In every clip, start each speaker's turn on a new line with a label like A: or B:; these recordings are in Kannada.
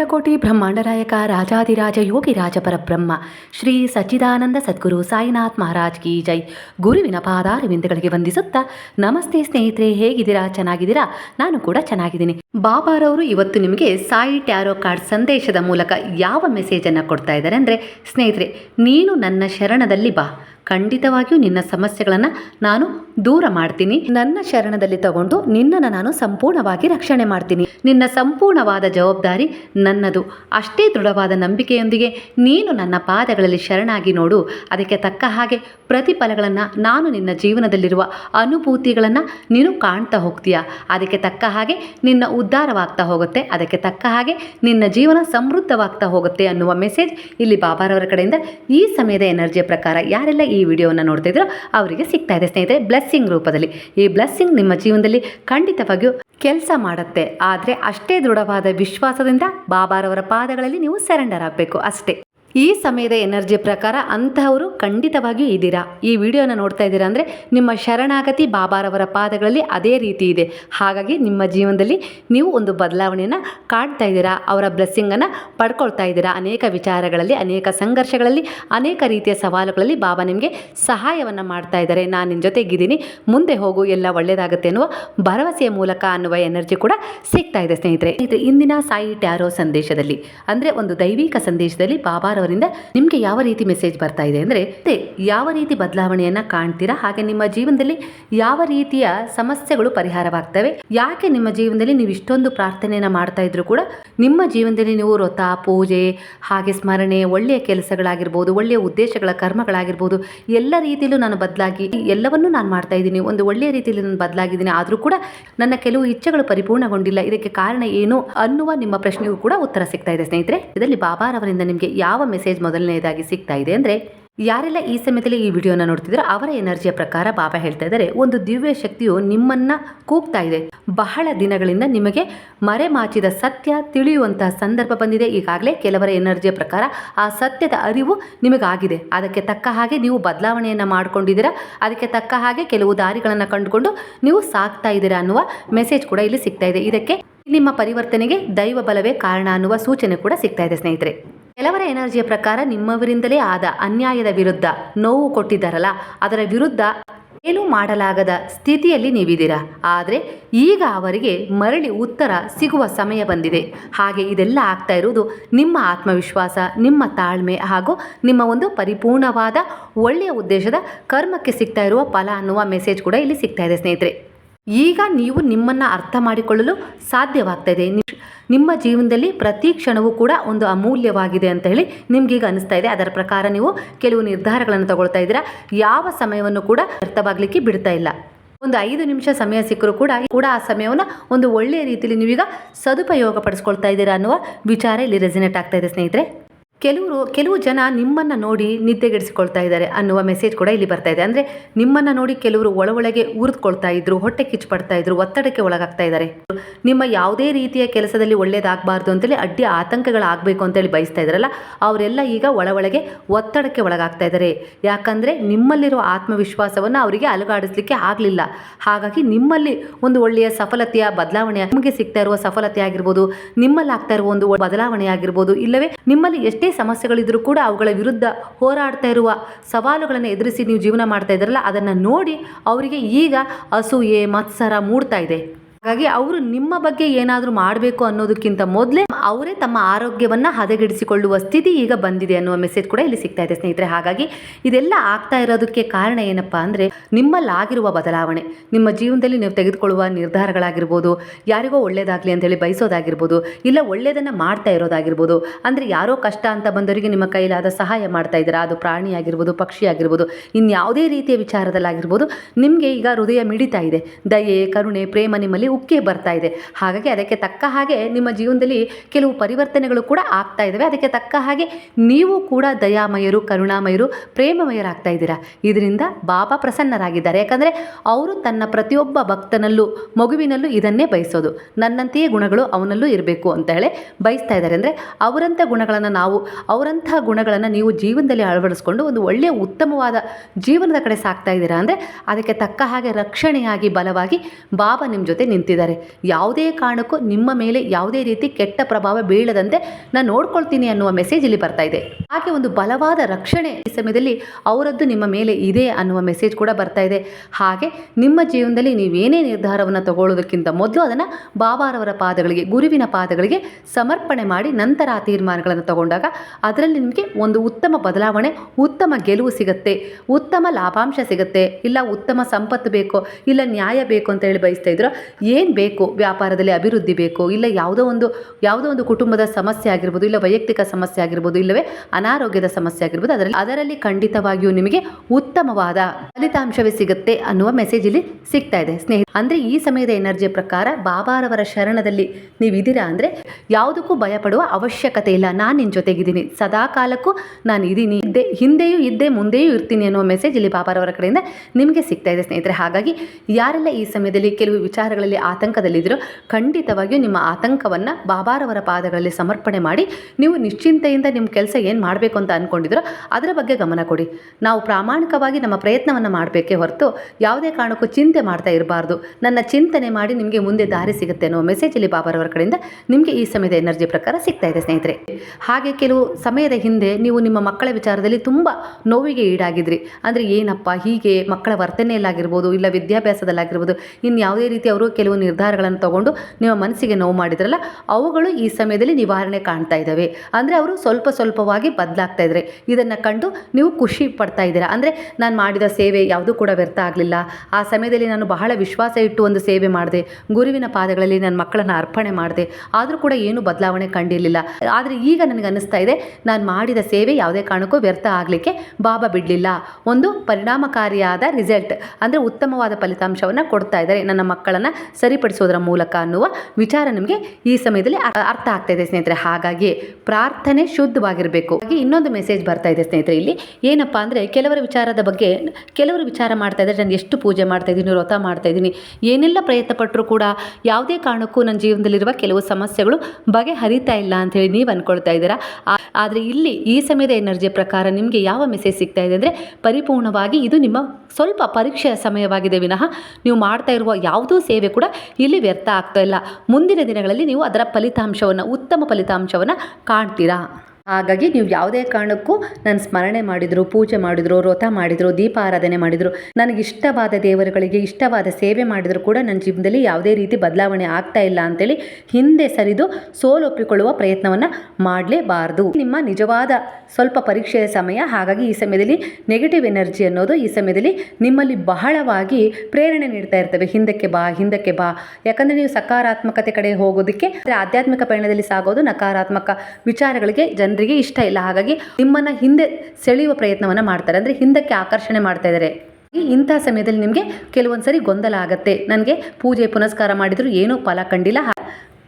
A: ಅಖಂಡಕೋಟಿ ಬ್ರಹ್ಮಾಂಡನಾಯಕ ರಾಜಾದಿರಾಜ ಯೋಗಿ ರಾಜ ಪರಬ್ರಹ್ಮ ಶ್ರೀ ಸಚ್ಚಿದಾನಂದ ಸದ್ಗುರು ಸಾಯಿನಾಥ್ ಮಹಾರಾಜ್ ಕಿ ಜೈ. ಗುರುವಿನ ಪಾದಾರವಿಂದಗಳಿಗೆ ವಂದಿಸುತ್ತಾ, ನಮಸ್ತೆ ಸ್ನೇಹಿತರೆ, ಹೇಗಿದ್ದೀರಾ? ಚೆನ್ನಾಗಿದ್ದೀರಾ? ನಾನು ಕೂಡ ಚೆನ್ನಾಗಿದ್ದೀನಿ. ಬಾಬಾರವರು ಇವತ್ತು ನಿಮಗೆ ಸಾಯಿ ಟ್ಯಾರೋ ಕಾರ್ಡ್ ಸಂದೇಶದ ಮೂಲಕ ಯಾವ ಮೆಸೇಜನ್ನು ಕೊಡ್ತಾ ಇದ್ದಾರೆ ಅಂದರೆ, ಸ್ನೇಹಿತರೆ, ನೀನು ನನ್ನ ಶರಣದಲ್ಲಿ ಬಾ. ಖಂಡಿತವಾಗಿಯೂ ನಿನ್ನ ಸಮಸ್ಯೆಗಳನ್ನು ನಾನು ದೂರ ಮಾಡ್ತೀನಿ. ನನ್ನ ಶರಣದಲ್ಲಿ ತಗೊಂಡು ನಿನ್ನನ್ನು ನಾನು ಸಂಪೂರ್ಣವಾಗಿ ರಕ್ಷಣೆ ಮಾಡ್ತೀನಿ. ನಿನ್ನ ಸಂಪೂರ್ಣವಾದ ಜವಾಬ್ದಾರಿ ನನ್ನದು. ಅಷ್ಟೇ ದೃಢವಾದ ನಂಬಿಕೆಯೊಂದಿಗೆ ನೀನು ನನ್ನ ಪಾದಗಳಲ್ಲಿ ಶರಣಾಗಿ ನೋಡು. ಅದಕ್ಕೆ ತಕ್ಕ ಹಾಗೆ ಪ್ರತಿಫಲಗಳನ್ನು ನಾನು ನಿನ್ನ ಜೀವನದಲ್ಲಿರುವ ಅನುಭೂತಿಗಳನ್ನು ನೀನು ಕಾಣ್ತಾ ಹೋಗ್ತೀಯ. ಅದಕ್ಕೆ ತಕ್ಕ ಹಾಗೆ ನಿನ್ನ ಉದ್ಧಾರವಾಗ್ತಾ ಹೋಗುತ್ತೆ. ಅದಕ್ಕೆ ತಕ್ಕ ಹಾಗೆ ನಿನ್ನ ಜೀವನ ಸಮೃದ್ಧವಾಗ್ತಾ ಹೋಗುತ್ತೆ ಅನ್ನುವ ಮೆಸೇಜ್ ಇಲ್ಲಿ ಬಾಬಾರವರ ಕಡೆಯಿಂದ ಈ ಸಮಯದ ಎನರ್ಜಿಯ ಪ್ರಕಾರ ಯಾರೆಲ್ಲ ಈ ವಿಡಿಯೋವನ್ನು ನೋಡ್ತಾ ಇದ್ರು ಅವರಿಗೆ ಸಿಗ್ತಾ ಇದೆ ಸ್ನೇಹಿತರೆ ಬ್ಲೆಸ್ಸಿಂಗ್ ರೂಪದಲ್ಲಿ. ಈ ಬ್ಲೆಸ್ಸಿಂಗ್ ನಿಮ್ಮ ಜೀವನದಲ್ಲಿ ಖಂಡಿತವಾಗಿಯೂ ಕೆಲಸ ಮಾಡುತ್ತೆ. ಆದರೆ ಅಷ್ಟೇ ದೃಢವಾದ ವಿಶ್ವಾಸದಿಂದ ಬಾಬಾರವರ ಪಾದಗಳಲ್ಲಿ ನೀವು ಸರೆಂಡರ್ ಆಗಬೇಕು ಅಷ್ಟೇ. ಈ ಸಮಯದ ಎನರ್ಜಿ ಪ್ರಕಾರ ಅಂತಹವರು ಖಂಡಿತವಾಗಿಯೂ ಇದ್ದೀರಾ? ಈ ವಿಡಿಯೋನ ನೋಡ್ತಾ ಇದ್ದೀರಾ ಅಂದರೆ ನಿಮ್ಮ ಶರಣಾಗತಿ ಬಾಬಾರವರ ಪಾದಗಳಲ್ಲಿ ಅದೇ ರೀತಿ ಇದೆ. ಹಾಗಾಗಿ ನಿಮ್ಮ ಜೀವನದಲ್ಲಿ ನೀವು ಒಂದು ಬದಲಾವಣೆಯನ್ನು ಕಾಣ್ತಾ ಇದ್ದೀರಾ? ಅವರ ಬ್ಲೆಸ್ಸಿಂಗನ್ನು ಪಡ್ಕೊಳ್ತಾ ಇದ್ದೀರಾ? ಅನೇಕ ವಿಚಾರಗಳಲ್ಲಿ, ಅನೇಕ ಸಂಘರ್ಷಗಳಲ್ಲಿ, ಅನೇಕ ರೀತಿಯ ಸವಾಲುಗಳಲ್ಲಿ ಬಾಬಾ ನಿಮಗೆ ಸಹಾಯವನ್ನು ಮಾಡ್ತಾ ಇದ್ದಾರೆ. ನಾನು ನಿಮ್ಮ ಜೊತೆಗಿದ್ದೀನಿ. ಮುಂದೆ ಹೋಗು, ಎಲ್ಲ ಒಳ್ಳೆಯದಾಗುತ್ತೆ ಅನ್ನುವ ಭರವಸೆಯ ಮೂಲಕ ಅನ್ನುವ ಎನರ್ಜಿ ಕೂಡ ಸಿಗ್ತಾ ಇದೆ ಸ್ನೇಹಿತರೆ. ಇದು ಇಂದಿನ ಸಾಯಿ ಟ್ಯಾರೋ ಸಂದೇಶದಲ್ಲಿ, ಅಂದರೆ ಒಂದು ದೈವಿಕ ಸಂದೇಶದಲ್ಲಿ ಬಾಬಾರವರಿಂದ ನಿಮಗೆ ಯಾವ ರೀತಿ ಮೆಸೇಜ್ ಬರ್ತಾ ಇದೆ ಅಂದರೆ, ಅದೇ, ಯಾವ ರೀತಿ ಬದಲಾವಣೆಯನ್ನು ಕಾಣ್ತೀರಾ? ಹಾಗೆ ನಿಮ್ಮ ಜೀವನದಲ್ಲಿ ಯಾವ ರೀತಿಯ ಸಮಸ್ಯೆಗಳು ಪರಿಹಾರವಾಗ್ತವೆ? ಯಾಕೆ ನಿಮ್ಮ ಜೀವನದಲ್ಲಿ ನೀವು ಇಷ್ಟೊಂದು ಪ್ರಾರ್ಥನೆಯನ್ನು ಮಾಡ್ತಾ ಇದ್ರು ಕೂಡ ನಿಮ್ಮ ಜೀವನದಲ್ಲಿ ನೀವು ವ್ರತ, ಪೂಜೆ, ಹಾಗೆ ಸ್ಮರಣೆ, ಒಳ್ಳೆಯ ಕೆಲಸಗಳಾಗಿರ್ಬೋದು, ಒಳ್ಳೆಯ ಉದ್ದೇಶಗಳ ಕರ್ಮಗಳಾಗಿರ್ಬೋದು, ಎಲ್ಲ ರೀತಿಯಲ್ಲೂ ನಾನು ಬದಲಾಗಿ ಎಲ್ಲವನ್ನೂ ನಾನು ಮಾಡ್ತಾ ಇದ್ದೀನಿ. ಒಂದು ಒಳ್ಳೆಯ ರೀತಿಯಲ್ಲಿ ನಾನು ಬದಲಾಗಿದ್ದೀನಿ. ಆದರೂ ಕೂಡ ನನ್ನ ಕೆಲವು ಇಚ್ಛೆಗಳು ಪರಿಪೂರ್ಣಗೊಂಡಿಲ್ಲ. ಇದಕ್ಕೆ ಕಾರಣ ಏನು ಅನ್ನುವ ನಿಮ್ಮ ಪ್ರಶ್ನೆಗೂ ಕೂಡ ಉತ್ತರ ಸಿಗ್ತಾ ಇದೆ ಸ್ನೇಹಿತರೆ. ಇದರಲ್ಲಿ ಬಾಬಾರವರಿಂದ ನಿಮಗೆ ಯಾವ ಮೆಸೇಜ್ ಮೊದಲನೇದಾಗಿ ಸಿಗ್ತಾ ಇದೆ ಅಂದರೆ, ಯಾರೆಲ್ಲ ಈ ಸಮಯದಲ್ಲಿ ಈ ವಿಡಿಯೋನ ನೋಡ್ತಿದ್ರು ಅವರ ಎನರ್ಜಿಯ ಪ್ರಕಾರ ಬಾಬಾ ಹೇಳ್ತಾ ಇದ್ದಾರೆ, ಒಂದು ದಿವ್ಯ ಶಕ್ತಿಯು ನಿಮ್ಮನ್ನ ಕೂಗ್ತಾ ಇದೆ. ಬಹಳ ದಿನಗಳಿಂದ ನಿಮಗೆ ಮರೆಮಾಚಿದ ಸತ್ಯ ತಿಳಿಯುವಂತಹ ಸಂದರ್ಭ ಬಂದಿದೆ. ಈಗಾಗಲೇ ಕೆಲವರ ಎನರ್ಜಿಯ ಪ್ರಕಾರ ಆ ಸತ್ಯದ ಅರಿವು ನಿಮಗಾಗಿದೆ. ಅದಕ್ಕೆ ತಕ್ಕ ಹಾಗೆ ನೀವು ಬದಲಾವಣೆಯನ್ನು ಮಾಡಿಕೊಂಡಿದ್ದೀರಾ, ಅದಕ್ಕೆ ತಕ್ಕ ಹಾಗೆ ಕೆಲವು ದಾರಿಗಳನ್ನು ಕಂಡುಕೊಂಡು ನೀವು ಸಾಕ್ತಾ ಇದ್ದೀರಾ ಅನ್ನುವ ಮೆಸೇಜ್ ಕೂಡ ಇಲ್ಲಿ ಸಿಗ್ತಾ ಇದೆ. ಇದಕ್ಕೆ ನಿಮ್ಮ ಪರಿವರ್ತನೆಗೆ ದೈವ ಬಲವೇ ಕಾರಣ ಅನ್ನುವ ಸೂಚನೆ ಕೂಡ ಸಿಗ್ತಾ ಇದೆ ಸ್ನೇಹಿತರೆ. ಕೆಲವರ ಎನರ್ಜಿಯ ಪ್ರಕಾರ ನಿಮ್ಮವರಿಂದಲೇ ಆದ ಅನ್ಯಾಯದ ವಿರುದ್ಧ ನೋವು ಕೊಟ್ಟಿದ್ದಾರಲ್ಲ, ಅದರ ವಿರುದ್ಧ ಏನೂ ಮಾಡಲಾಗದ ಸ್ಥಿತಿಯಲ್ಲಿ ನೀವಿದ್ದೀರಾ? ಆದರೆ ಈಗ ಅವರಿಗೆ ಮರಳಿ ಉತ್ತರ ಸಿಗುವ ಸಮಯ ಬಂದಿದೆ. ಹಾಗೆ ಇದೆಲ್ಲ ಆಗ್ತಾ ಇರುವುದು ನಿಮ್ಮ ಆತ್ಮವಿಶ್ವಾಸ, ನಿಮ್ಮ ತಾಳ್ಮೆ ಹಾಗೂ ನಿಮ್ಮ ಒಂದು ಪರಿಪೂರ್ಣವಾದ ಒಳ್ಳೆಯ ಉದ್ದೇಶದ ಕರ್ಮಕ್ಕೆ ಸಿಗ್ತಾ ಇರುವ ಫಲ ಅನ್ನುವ ಮೆಸೇಜ್ ಕೂಡ ಇಲ್ಲಿ ಸಿಗ್ತಾ ಇದೆ ಸ್ನೇಹಿತರೆ. ಈಗ ನೀವು ನಿಮ್ಮನ್ನು ಅರ್ಥ ಮಾಡಿಕೊಳ್ಳಲು ಸಾಧ್ಯವಾಗ್ತಾ ಇದೆ ನಿ- ನಿಮ್ಮ ಜೀವನದಲ್ಲಿ ಪ್ರತಿ ಕ್ಷಣವೂ ಕೂಡ ಒಂದು ಅಮೂಲ್ಯವಾಗಿದೆ ಅಂತ ಹೇಳಿ ನಿಮ್ಗೀಗ ಅನಿಸ್ತಾ ಇದೆ. ಅದರ ಪ್ರಕಾರ ನೀವು ಕೆಲವು ನಿರ್ಧಾರಗಳನ್ನು ತಗೊಳ್ತಾ ಇದ್ದೀರಾ. ಯಾವ ಸಮಯವನ್ನು ಕೂಡ ವ್ಯರ್ಥವಾಗಲಿಕ್ಕೆ ಬಿಡ್ತಾ ಇಲ್ಲ. ಒಂದು ಐದು ನಿಮಿಷ ಸಮಯ ಸಿಕ್ಕರೂ ಕೂಡ ಕೂಡ ಆ ಸಮಯವನ್ನು ಒಂದು ಒಳ್ಳೆಯ ರೀತಿಯಲ್ಲಿ ನೀವೀಗ ಸದುಪಯೋಗ ಪಡಿಸ್ಕೊಳ್ತಾ ಇದ್ದೀರಾ ಅನ್ನುವ ವಿಚಾರ ಇಲ್ಲಿ ರೆಸಿನೇಟ್ ಆಗ್ತಾ ಇದೆ ಸ್ನೇಹಿತರೆ. ಕೆಲವರು, ಕೆಲವು ಜನ ನಿಮ್ಮನ್ನು ನೋಡಿ ನಿದ್ದೆಗೆಡಿಸಿಕೊಳ್ತಾ ಇದ್ದಾರೆ ಅನ್ನುವ ಮೆಸೇಜ್ ಕೂಡ ಇಲ್ಲಿ ಬರ್ತಾ ಇದೆ. ಅಂದರೆ ನಿಮ್ಮನ್ನು ನೋಡಿ ಕೆಲವರು ಒಳ ಒಳಗೆ ಉರಿದುಕೊಳ್ತಾ ಇದ್ರು, ಹೊಟ್ಟೆ ಕಿಚ್ಚುಪಡ್ತಾ ಇದ್ರು, ಒತ್ತಡಕ್ಕೆ ಒಳಗಾಗ್ತಾ ಇದ್ದಾರೆ. ನಿಮ್ಮ ಯಾವುದೇ ರೀತಿಯ ಕೆಲಸದಲ್ಲಿ ಒಳ್ಳೇದಾಗಬಾರ್ದು ಅಂತೇಳಿ, ಅಡ್ಡಿ ಆತಂಕಗಳಾಗಬೇಕು ಅಂತೇಳಿ ಬಯಸ್ತಾ ಇದ್ದಾರಲ್ಲ, ಅವರೆಲ್ಲ ಈಗ ಒಳ ಒಳಗೆ ಒತ್ತಡಕ್ಕೆ ಒಳಗಾಗ್ತಾ ಇದ್ದಾರೆ. ಯಾಕಂದರೆ ನಿಮ್ಮಲ್ಲಿರುವ ಆತ್ಮವಿಶ್ವಾಸವನ್ನು ಅವರಿಗೆ ಅಲುಗಾಡಿಸ್ಲಿಕ್ಕೆ ಆಗಲಿಲ್ಲ. ಹಾಗಾಗಿ ನಿಮ್ಮಲ್ಲಿ ಒಂದು ಒಳ್ಳೆಯ ಸಫಲತೆಯ ಬದಲಾವಣೆ, ನಿಮಗೆ ಸಿಗ್ತಾ ಇರುವ ಸಫಲತೆ ಆಗಿರ್ಬೋದು ನಿಮ್ಮಲ್ಲಿ ಆಗ್ತಾ ಇರುವ ಒಂದು ಬದಲಾವಣೆ ಆಗಿರ್ಬೋದು, ಇಲ್ಲವೇ ನಿಮ್ಮಲ್ಲಿ ಎಷ್ಟೇ ಸಮಸ್ಯೆಗಳಿದ್ರೂ ಕೂಡ ಅವುಗಳ ವಿರುದ್ಧ ಹೋರಾಡ್ತಾ ಇರುವ ಸವಾಲುಗಳನ್ನು ಎದುರಿಸಿ ನೀವು ಜೀವನ ಮಾಡ್ತಾ ಇದ್ದಾರಲ್ಲ, ಅದನ್ನು ನೋಡಿ ಅವರಿಗೆ ಈಗ ಅಸೂಯೆ ಮತ್ಸರ ಮೂಡ್ತಾ ಇದೆ. ಹಾಗಾಗಿ ಅವರು ನಿಮ್ಮ ಬಗ್ಗೆ ಏನಾದರೂ ಮಾಡಬೇಕು ಅನ್ನೋದಕ್ಕಿಂತ ಮೊದಲೇ ಅವರೇ ತಮ್ಮ ಆರೋಗ್ಯವನ್ನ ಹದಗೆಡಿಸಿಕೊಳ್ಳುವ ಸ್ಥಿತಿ ಈಗ ಬಂದಿದೆ ಅನ್ನುವ ಮೆಸೇಜ್ ಕೂಡ ಇಲ್ಲಿ ಸಿಗ್ತಾ ಇದೆ ಸ್ನೇಹಿತರೆ. ಹಾಗಾಗಿ ಇದೆಲ್ಲ ಆಗ್ತಾ ಇರೋದಕ್ಕೆ ಕಾರಣ ಏನಪ್ಪ ಅಂದರೆ ನಿಮ್ಮಲ್ಲಿ ಆಗಿರುವ ಬದಲಾವಣೆ. ನಿಮ್ಮ ಜೀವನದಲ್ಲಿ ನೀವು ತೆಗೆದುಕೊಳ್ಳುವ ನಿರ್ಧಾರಗಳಾಗಿರ್ಬೋದು, ಯಾರಿಗೋ ಒಳ್ಳೇದಾಗಲಿ ಅಂತೇಳಿ ಬಯಸೋದಾಗಿರ್ಬೋದು, ಇಲ್ಲ ಒಳ್ಳೆಯದನ್ನು ಮಾಡ್ತಾ ಇರೋದಾಗಿರ್ಬೋದು, ಅಂದರೆ ಯಾರೋ ಕಷ್ಟ ಅಂತ ಬಂದವರಿಗೆ ನಿಮ್ಮ ಕೈಲಾದ ಸಹಾಯ ಮಾಡ್ತಾ ಇದ್ದೀರಾ, ಅದು ಪ್ರಾಣಿ ಆಗಿರ್ಬೋದು, ಪಕ್ಷಿ ಆಗಿರ್ಬೋದು, ಇನ್ಯಾವುದೇ ರೀತಿಯ ವಿಚಾರದಲ್ಲಾಗಿರ್ಬೋದು, ನಿಮಗೆ ಈಗ ಹೃದಯ ಮಿಡಿತಾ ಇದೆ. ದಯೆ, ಕರುಣೆ, ಪ್ರೇಮ ನಿಮ್ಮಲ್ಲಿ ಉಕ್ಕೆ ಬರ್ತಾ ಇದೆ. ಹಾಗಾಗಿ ಅದಕ್ಕೆ ತಕ್ಕ ಹಾಗೆ ನಿಮ್ಮ ಜೀವನದಲ್ಲಿ ಕೆಲವು ಪರಿವರ್ತನೆಗಳು ಕೂಡ ಆಗ್ತಾ ಇದ್ದಾವೆ ಅದಕ್ಕೆ ತಕ್ಕ ಹಾಗೆ ನೀವು ಕೂಡ ದಯಾಮಯರು, ಕರುಣಾಮಯರು, ಪ್ರೇಮಮಯರಾಗ್ತಾ ಇದ್ದೀರಾ? ಇದರಿಂದ ಬಾಬಾ ಪ್ರಸನ್ನರಾಗಿದ್ದಾರೆ. ಯಾಕಂದರೆ ಅವರು ತನ್ನ ಪ್ರತಿಯೊಬ್ಬ ಭಕ್ತನಲ್ಲೂ, ಮಗುವಿನಲ್ಲೂ ಇದನ್ನೇ ಬಯಸೋದು. ನನ್ನಂತೆಯೇ ಗುಣಗಳು ಅವನಲ್ಲೂ ಇರಬೇಕು ಅಂತ ಹೇಳಿ ಬಯಸ್ತಾ ಇದ್ದಾರೆ. ಅಂದರೆ ಅವರಂಥ ಗುಣಗಳನ್ನು ನಾವು, ಅವರಂಥ ಗುಣಗಳನ್ನು ನೀವು ಜೀವನದಲ್ಲಿ ಅಳವಡಿಸ್ಕೊಂಡು ಒಂದು ಒಳ್ಳೆಯ ಉತ್ತಮವಾದ ಜೀವನದ ಕಡೆ ಸಾಕ್ತಾ ಇದ್ದೀರಾ? ಅಂದರೆ ಅದಕ್ಕೆ ತಕ್ಕ ಹಾಗೆ ರಕ್ಷಣೆಯಾಗಿ, ಬಲವಾಗಿ ಬಾಬಾ ನಿಮ್ಮ ಜೊತೆ ನಿಂತು ನಿಂತಿದ್ದಾರೆ. ಯಾವುದೇ ಕಾರಣಕ್ಕೂ ನಿಮ್ಮ ಮೇಲೆ ಯಾವುದೇ ರೀತಿ ಕೆಟ್ಟ ಪ್ರಭಾವ ಬೀಳದಂತೆ ನಾನು ನೋಡ್ಕೊಳ್ತೀನಿ ಅನ್ನುವ ಮೆಸೇಜ್ ಇಲ್ಲಿ ಬರ್ತಾ ಇದೆ. ಹಾಗೆ ಒಂದು ಬಲವಾದ ರಕ್ಷಣೆ ಈ ಸಮಯದಲ್ಲಿ ಅವರದ್ದು ನಿಮ್ಮ ಮೇಲೆ ಇದೆ ಅನ್ನುವ ಮೆಸೇಜ್ ಕೂಡ ಬರ್ತಾ ಇದೆ. ಹಾಗೆ ನಿಮ್ಮ ಜೀವನದಲ್ಲಿ ನೀವೇನೇ ನಿರ್ಧಾರವನ್ನು ತಗೊಳ್ಳೋದಕ್ಕಿಂತ ಮೊದಲು ಅದನ್ನು ಬಾಬಾರವರ ಪಾದಗಳಿಗೆ, ಗುರುವಿನ ಪಾದಗಳಿಗೆ ಸಮರ್ಪಣೆ ಮಾಡಿ ನಂತರ ಆ ತೀರ್ಮಾನಗಳನ್ನು ತಗೊಂಡಾಗ ಅದರಲ್ಲಿ ನಿಮಗೆ ಒಂದು ಉತ್ತಮ ಬದಲಾವಣೆ, ಉತ್ತಮ ಗೆಲುವು ಸಿಗುತ್ತೆ. ಉತ್ತಮ ಲಾಭಾಂಶ ಸಿಗುತ್ತೆ. ಇಲ್ಲ ಉತ್ತಮ ಸಂಪತ್ತು ಬೇಕೋ, ಇಲ್ಲ ನ್ಯಾಯ ಬೇಕು ಅಂತ ಹೇಳಿ ಬಯಸ್ತಾ ಇದ್ರು ಏನು ಬೇಕು, ವ್ಯಾಪಾರದಲ್ಲಿ ಅಭಿವೃದ್ಧಿ ಬೇಕು, ಇಲ್ಲ ಯಾವುದೋ ಒಂದು ಯಾವುದೋ ಒಂದು ಕುಟುಂಬದ ಸಮಸ್ಯೆ ಆಗಿರ್ಬೋದು, ಇಲ್ಲ ವೈಯಕ್ತಿಕ ಸಮಸ್ಯೆ ಆಗಿರ್ಬೋದು, ಇಲ್ಲವೇ ಅನಾರೋಗ್ಯದ ಸಮಸ್ಯೆ ಆಗಿರ್ಬೋದು, ಅದರಲ್ಲಿ ಅದರಲ್ಲಿ ಖಂಡಿತವಾಗಿಯೂ ನಿಮಗೆ ಉತ್ತಮವಾದ ಫಲಿತಾಂಶವೇ ಸಿಗುತ್ತೆ ಅನ್ನುವ ಮೆಸೇಜ್ ಇಲ್ಲಿ ಸಿಗ್ತಾ ಇದೆ. ಸ್ನೇಹಿತ ಅಂದರೆ ಈ ಸಮಯದ ಎನರ್ಜಿಯ ಪ್ರಕಾರ ಬಾಬಾರವರ ಶರಣದಲ್ಲಿ ನೀವಿದ್ದೀರಾ ಅಂದರೆ ಯಾವುದಕ್ಕೂ ಭಯಪಡುವ ಅವಶ್ಯಕತೆ ಇಲ್ಲ. ನಾನು ನಿನ್ನ ಜೊತೆಗಿದ್ದೀನಿ. ಸದಾ ಕಾಲಕ್ಕೂ ನಾನು ಇದ್ದೀನಿ ಇದ್ದೆ ಹಿಂದೆಯೂ ಇದ್ದೆ, ಮುಂದೆಯೂ ಇರ್ತೀನಿ ಅನ್ನೋ ಮೆಸೇಜ್ ಇಲ್ಲಿ ಬಾಬಾರವರ ಕಡೆಯಿಂದ ನಿಮಗೆ ಸಿಗ್ತಾ ಇದೆ ಸ್ನೇಹಿತರೆ. ಹಾಗಾಗಿ ಯಾರೆಲ್ಲ ಈ ಸಮಯದಲ್ಲಿ ಕೆಲವು ವಿಚಾರಗಳಲ್ಲಿ ಆತಂಕದಲ್ಲಿದ್ದೀರೋ ಖಂಡಿತವಾಗಿಯೂ ನಿಮ್ಮ ಆತಂಕವನ್ನು ಬಾಬಾರವರ ಪಾದಗಳಲ್ಲಿ ಸಮರ್ಪಣೆ ಮಾಡಿ ನೀವು ನಿಶ್ಚಿಂತೆಯಿಂದ ನಿಮ್ಮ ಕೆಲಸ ಏನು ಮಾಡಬೇಕು ಅಂತ ಅಂದ್ಕೊಂಡಿದ್ರೋ ಅದರ ಬಗ್ಗೆ ಗಮನ ಕೊಡಿ. ನಾವು ಪ್ರಾಮಾಣಿಕವಾಗಿ ನಮ್ಮ ಪ್ರಯತ್ನವನ್ನು ಮಾಡಬೇಕೇ ಹೊರತು ಯಾವುದೇ ಕಾರಣಕ್ಕೂ ಚಿಂತೆ ಮಾಡ್ತಾ ಇರಬಾರ್ದು. ನನ್ನ ಚಿಂತನೆ ಮಾಡಿ ನಿಮಗೆ ಮುಂದೆ ದಾರಿ ಸಿಗುತ್ತೆ ಅನ್ನೋ ಮೆಸೇಜ್ ಇಲ್ಲಿ ಬಾಬಾರವರ ಕಡೆಯಿಂದ ನಿಮಗೆ ಈ ಸಮಯದ ಎನರ್ಜಿ ಪ್ರಕಾರ ಸಿಗ್ತಾ ಇದೆ ಸ್ನೇಹಿತರೆ. ಹಾಗೆ ಕೆಲವು ಸಮಯದ ಹಿಂದೆ ನೀವು ನಿಮ್ಮ ಮಕ್ಕಳ ವಿಚಾರದಲ್ಲಿ ತುಂಬ ನೋವಿಗೆ ಈಡಾಗಿದ್ರಿ. ಅಂದರೆ ಏನಪ್ಪ ಹೀಗೆ ಮಕ್ಕಳ ವರ್ತನೆಯಲ್ಲಾಗಿರ್ಬೋದು ಇಲ್ಲ ವಿದ್ಯಾಭ್ಯಾಸದಲ್ಲಾಗಿರ್ಬೋದು ಇನ್ನು ಯಾವುದೇ ರೀತಿ ಅವರು ಕೆಲವು ನಿರ್ಧಾರಗಳನ್ನು ತಗೊಂಡು ನಿಮ್ಮ ಮನಸ್ಸಿಗೆ ನೋವು ಮಾಡಿದ್ರಲ್ಲ, ಅವುಗಳು ಈ ಸಮಯದಲ್ಲಿ ನಿವಾರಣೆ ಕಾಣ್ತಾ ಇದ್ದಾವೆ. ಅಂದರೆ ಅವರು ಸ್ವಲ್ಪ ಸ್ವಲ್ಪವಾಗಿ ಬದಲಾಗ್ತಾ ಇದ್ದಾರೆ. ಇದನ್ನು ಕಂಡು ನೀವು ಖುಷಿ ಪಡ್ತಾ ಇದ್ದೀರಾ? ಅಂದರೆ ನಾನು ಮಾಡಿದ ಸೇವೆ ಯಾವುದೂ ಕೂಡ ವ್ಯರ್ಥ ಆಗಲಿಲ್ಲ. ಆ ಸಮಯದಲ್ಲಿ ನಾನು ಬಹಳ ವಿಶ್ವಾಸ ಇಟ್ಟು ಒಂದು ಸೇವೆ ಮಾಡಿದೆ. ಗುರುವಿನ ಪಾದಗಳಲ್ಲಿ ನನ್ನ ಮಕ್ಕಳನ್ನು ಅರ್ಪಣೆ ಮಾಡಿದೆ. ಆದರೂ ಕೂಡ ಏನು ಬದಲಾವಣೆ ಕಂಡಿರಲಿಲ್ಲ. ಆದರೆ ಈಗ ನನಗೆ ಅನ್ನಿಸ್ತಾ ಇದೆ, ನಾನು ಮಾಡಿದ ಸೇವೆ ಯಾವುದೇ ಕಾರಣಕ್ಕೂ ವ್ಯರ್ಥ ಆಗಲಿಕ್ಕೆ ಬಾಬಾ ಬಿಡಲಿಲ್ಲ. ಒಂದು ಪರಿಣಾಮಕಾರಿಯಾದ ರಿಸಲ್ಟ್ ಅಂದರೆ ಉತ್ತಮವಾದ ಫಲಿತಾಂಶವನ್ನು ಕೊಡ್ತಾ ಇದ್ದಾರೆ ನನ್ನ ಮಕ್ಕಳನ್ನು ಸರಿಪಡಿಸೋದರ ಮೂಲಕ ಅನ್ನುವ ವಿಚಾರ ನಿಮಗೆ ಈ ಸಮಯದಲ್ಲಿ ಅರ್ಥ ಆಗ್ತಾ ಇದೆ ಸ್ನೇಹಿತರೆ. ಹಾಗಾಗಿ ಪ್ರಾರ್ಥನೆ ಶುದ್ಧವಾಗಿರಬೇಕು. ಹಾಗೆ ಇನ್ನೊಂದು ಮೆಸೇಜ್ ಬರ್ತಾ ಇದೆ ಸ್ನೇಹಿತರೆ ಇಲ್ಲಿ. ಏನಪ್ಪ ಅಂದರೆ ಕೆಲವರ ವಿಚಾರದ ಬಗ್ಗೆ, ಕೆಲವರು ವಿಚಾರ ಮಾಡ್ತಾ ಇದ್ದಾರೆ, ನಾನು ಎಷ್ಟು ಪೂಜೆ ಮಾಡ್ತಾ ಇದ್ದೀನಿ, ವ್ರತ ಮಾಡ್ತಾ ಇದ್ದೀನಿ, ಏನೆಲ್ಲ ಪ್ರಯತ್ನ ಪಟ್ಟರೂ ಕೂಡ ಯಾವುದೇ ಕಾರಣಕ್ಕೂ ನನ್ನ ಜೀವನದಲ್ಲಿರುವ ಕೆಲವು ಸಮಸ್ಯೆಗಳು ಬಗೆಹರಿತಾ ಇಲ್ಲ ಅಂಥೇಳಿ ನೀವು ಅಂದ್ಕೊಳ್ತಾ ಇದ್ದೀರಾ? ಆದರೆ ಇಲ್ಲಿ ಈ ಸಮಯದ ಎನರ್ಜಿಯ ಪ್ರಕಾರ ನಿಮಗೆ ಯಾವ ಮೆಸೇಜ್ ಸಿಗ್ತಾ ಇದೆ ಅಂದರೆ ಪರಿಪೂರ್ಣವಾಗಿ ಇದು ನಿಮ್ಮ ಸ್ವಲ್ಪ ಪರೀಕ್ಷೆಯ ಸಮಯವಾಗಿದೆ. ವಿನಃ ನೀವು ಮಾಡ್ತಾ ಇರುವ ಯಾವುದೂ ಸೇವೆ ಕೂಡ ಇಲ್ಲಿ ವ್ಯರ್ಥ ಆಗ್ತಾ ಇಲ್ಲ. ಮುಂದಿನ ದಿನಗಳಲ್ಲಿ ನೀವು ಅದರ ಫಲಿತಾಂಶವನ್ನು ಉತ್ತಮ ಫಲಿತಾಂಶವನ್ನು ಕಾಣ್ತೀರಾ? ಹಾಗಾಗಿ ನೀವು ಯಾವುದೇ ಕಾರಣಕ್ಕೂ ನಾನು ಸ್ಮರಣೆ ಮಾಡಿದ್ರು, ಪೂಜೆ ಮಾಡಿದ್ರು, ವ್ರತ ಮಾಡಿದ್ರು, ದೀಪಾರಾಧನೆ ಮಾಡಿದ್ರು ನನಗೆ ಇಷ್ಟವಾದ ದೇವರುಗಳಿಗೆ ಇಷ್ಟವಾದ ಸೇವೆ ಮಾಡಿದ್ರು ಕೂಡ ನನ್ನ ಜೀವನದಲ್ಲಿ ಯಾವುದೇ ರೀತಿ ಬದಲಾವಣೆ ಆಗ್ತಾ ಇಲ್ಲ ಅಂತೇಳಿ ಹಿಂದೆ ಸರಿದು ಸೋಲೊಪ್ಪಿಕೊಳ್ಳುವ ಪ್ರಯತ್ನವನ್ನು ಮಾಡಲೇಬಾರ್ದು. ನಿಮ್ಮ ನಿಜವಾದ ಸ್ವಲ್ಪ ಪರೀಕ್ಷೆಯ ಸಮಯ, ಹಾಗಾಗಿ ಈ ಸಮಯದಲ್ಲಿ ನೆಗೆಟಿವ್ ಎನರ್ಜಿ ಅನ್ನೋದು ಈ ಸಮಯದಲ್ಲಿ ನಿಮ್ಮಲ್ಲಿ ಬಹಳವಾಗಿ ಪ್ರೇರಣೆ ನೀಡ್ತಾ ಇರ್ತವೆ. ಹಿಂದಕ್ಕೆ ಬಾ ಹಿಂದಕ್ಕೆ ಬಾ. ಯಾಕಂದರೆ ನೀವು ಸಕಾರಾತ್ಮಕತೆ ಕಡೆ ಹೋಗೋದಕ್ಕೆ, ಆಧ್ಯಾತ್ಮಿಕ ಪಯಣದಲ್ಲಿ ಸಾಗೋದು ನಕಾರಾತ್ಮಕ ವಿಚಾರಗಳಿಗೆ ಜನರಿಗೆ ಇಷ್ಟ ಇಲ್ಲ. ಹಾಗಾಗಿ ನಿಮ್ಮನ್ನ ಹಿಂದೆ ಸೆಳೆಯುವ ಪ್ರಯತ್ನವನ್ನು ಮಾಡ್ತಾರೆ. ಅಂದ್ರೆ ಹಿಂದಕ್ಕೆ ಆಕರ್ಷಣೆ ಮಾಡ್ತಾ ಇದ್ದಾರೆ ಇಂಥ ಸಮಯದಲ್ಲಿ ನಿಮಗೆ ಕೆಲವೊಂದು ಸರಿ ಗೊಂದಲ ಆಗತ್ತೆ. ನನಗೆ ಪೂಜೆ ಪುನಸ್ಕಾರ ಮಾಡಿದ್ರು ಏನೂ ಫಲ ಕಂಡಿಲ್ಲ.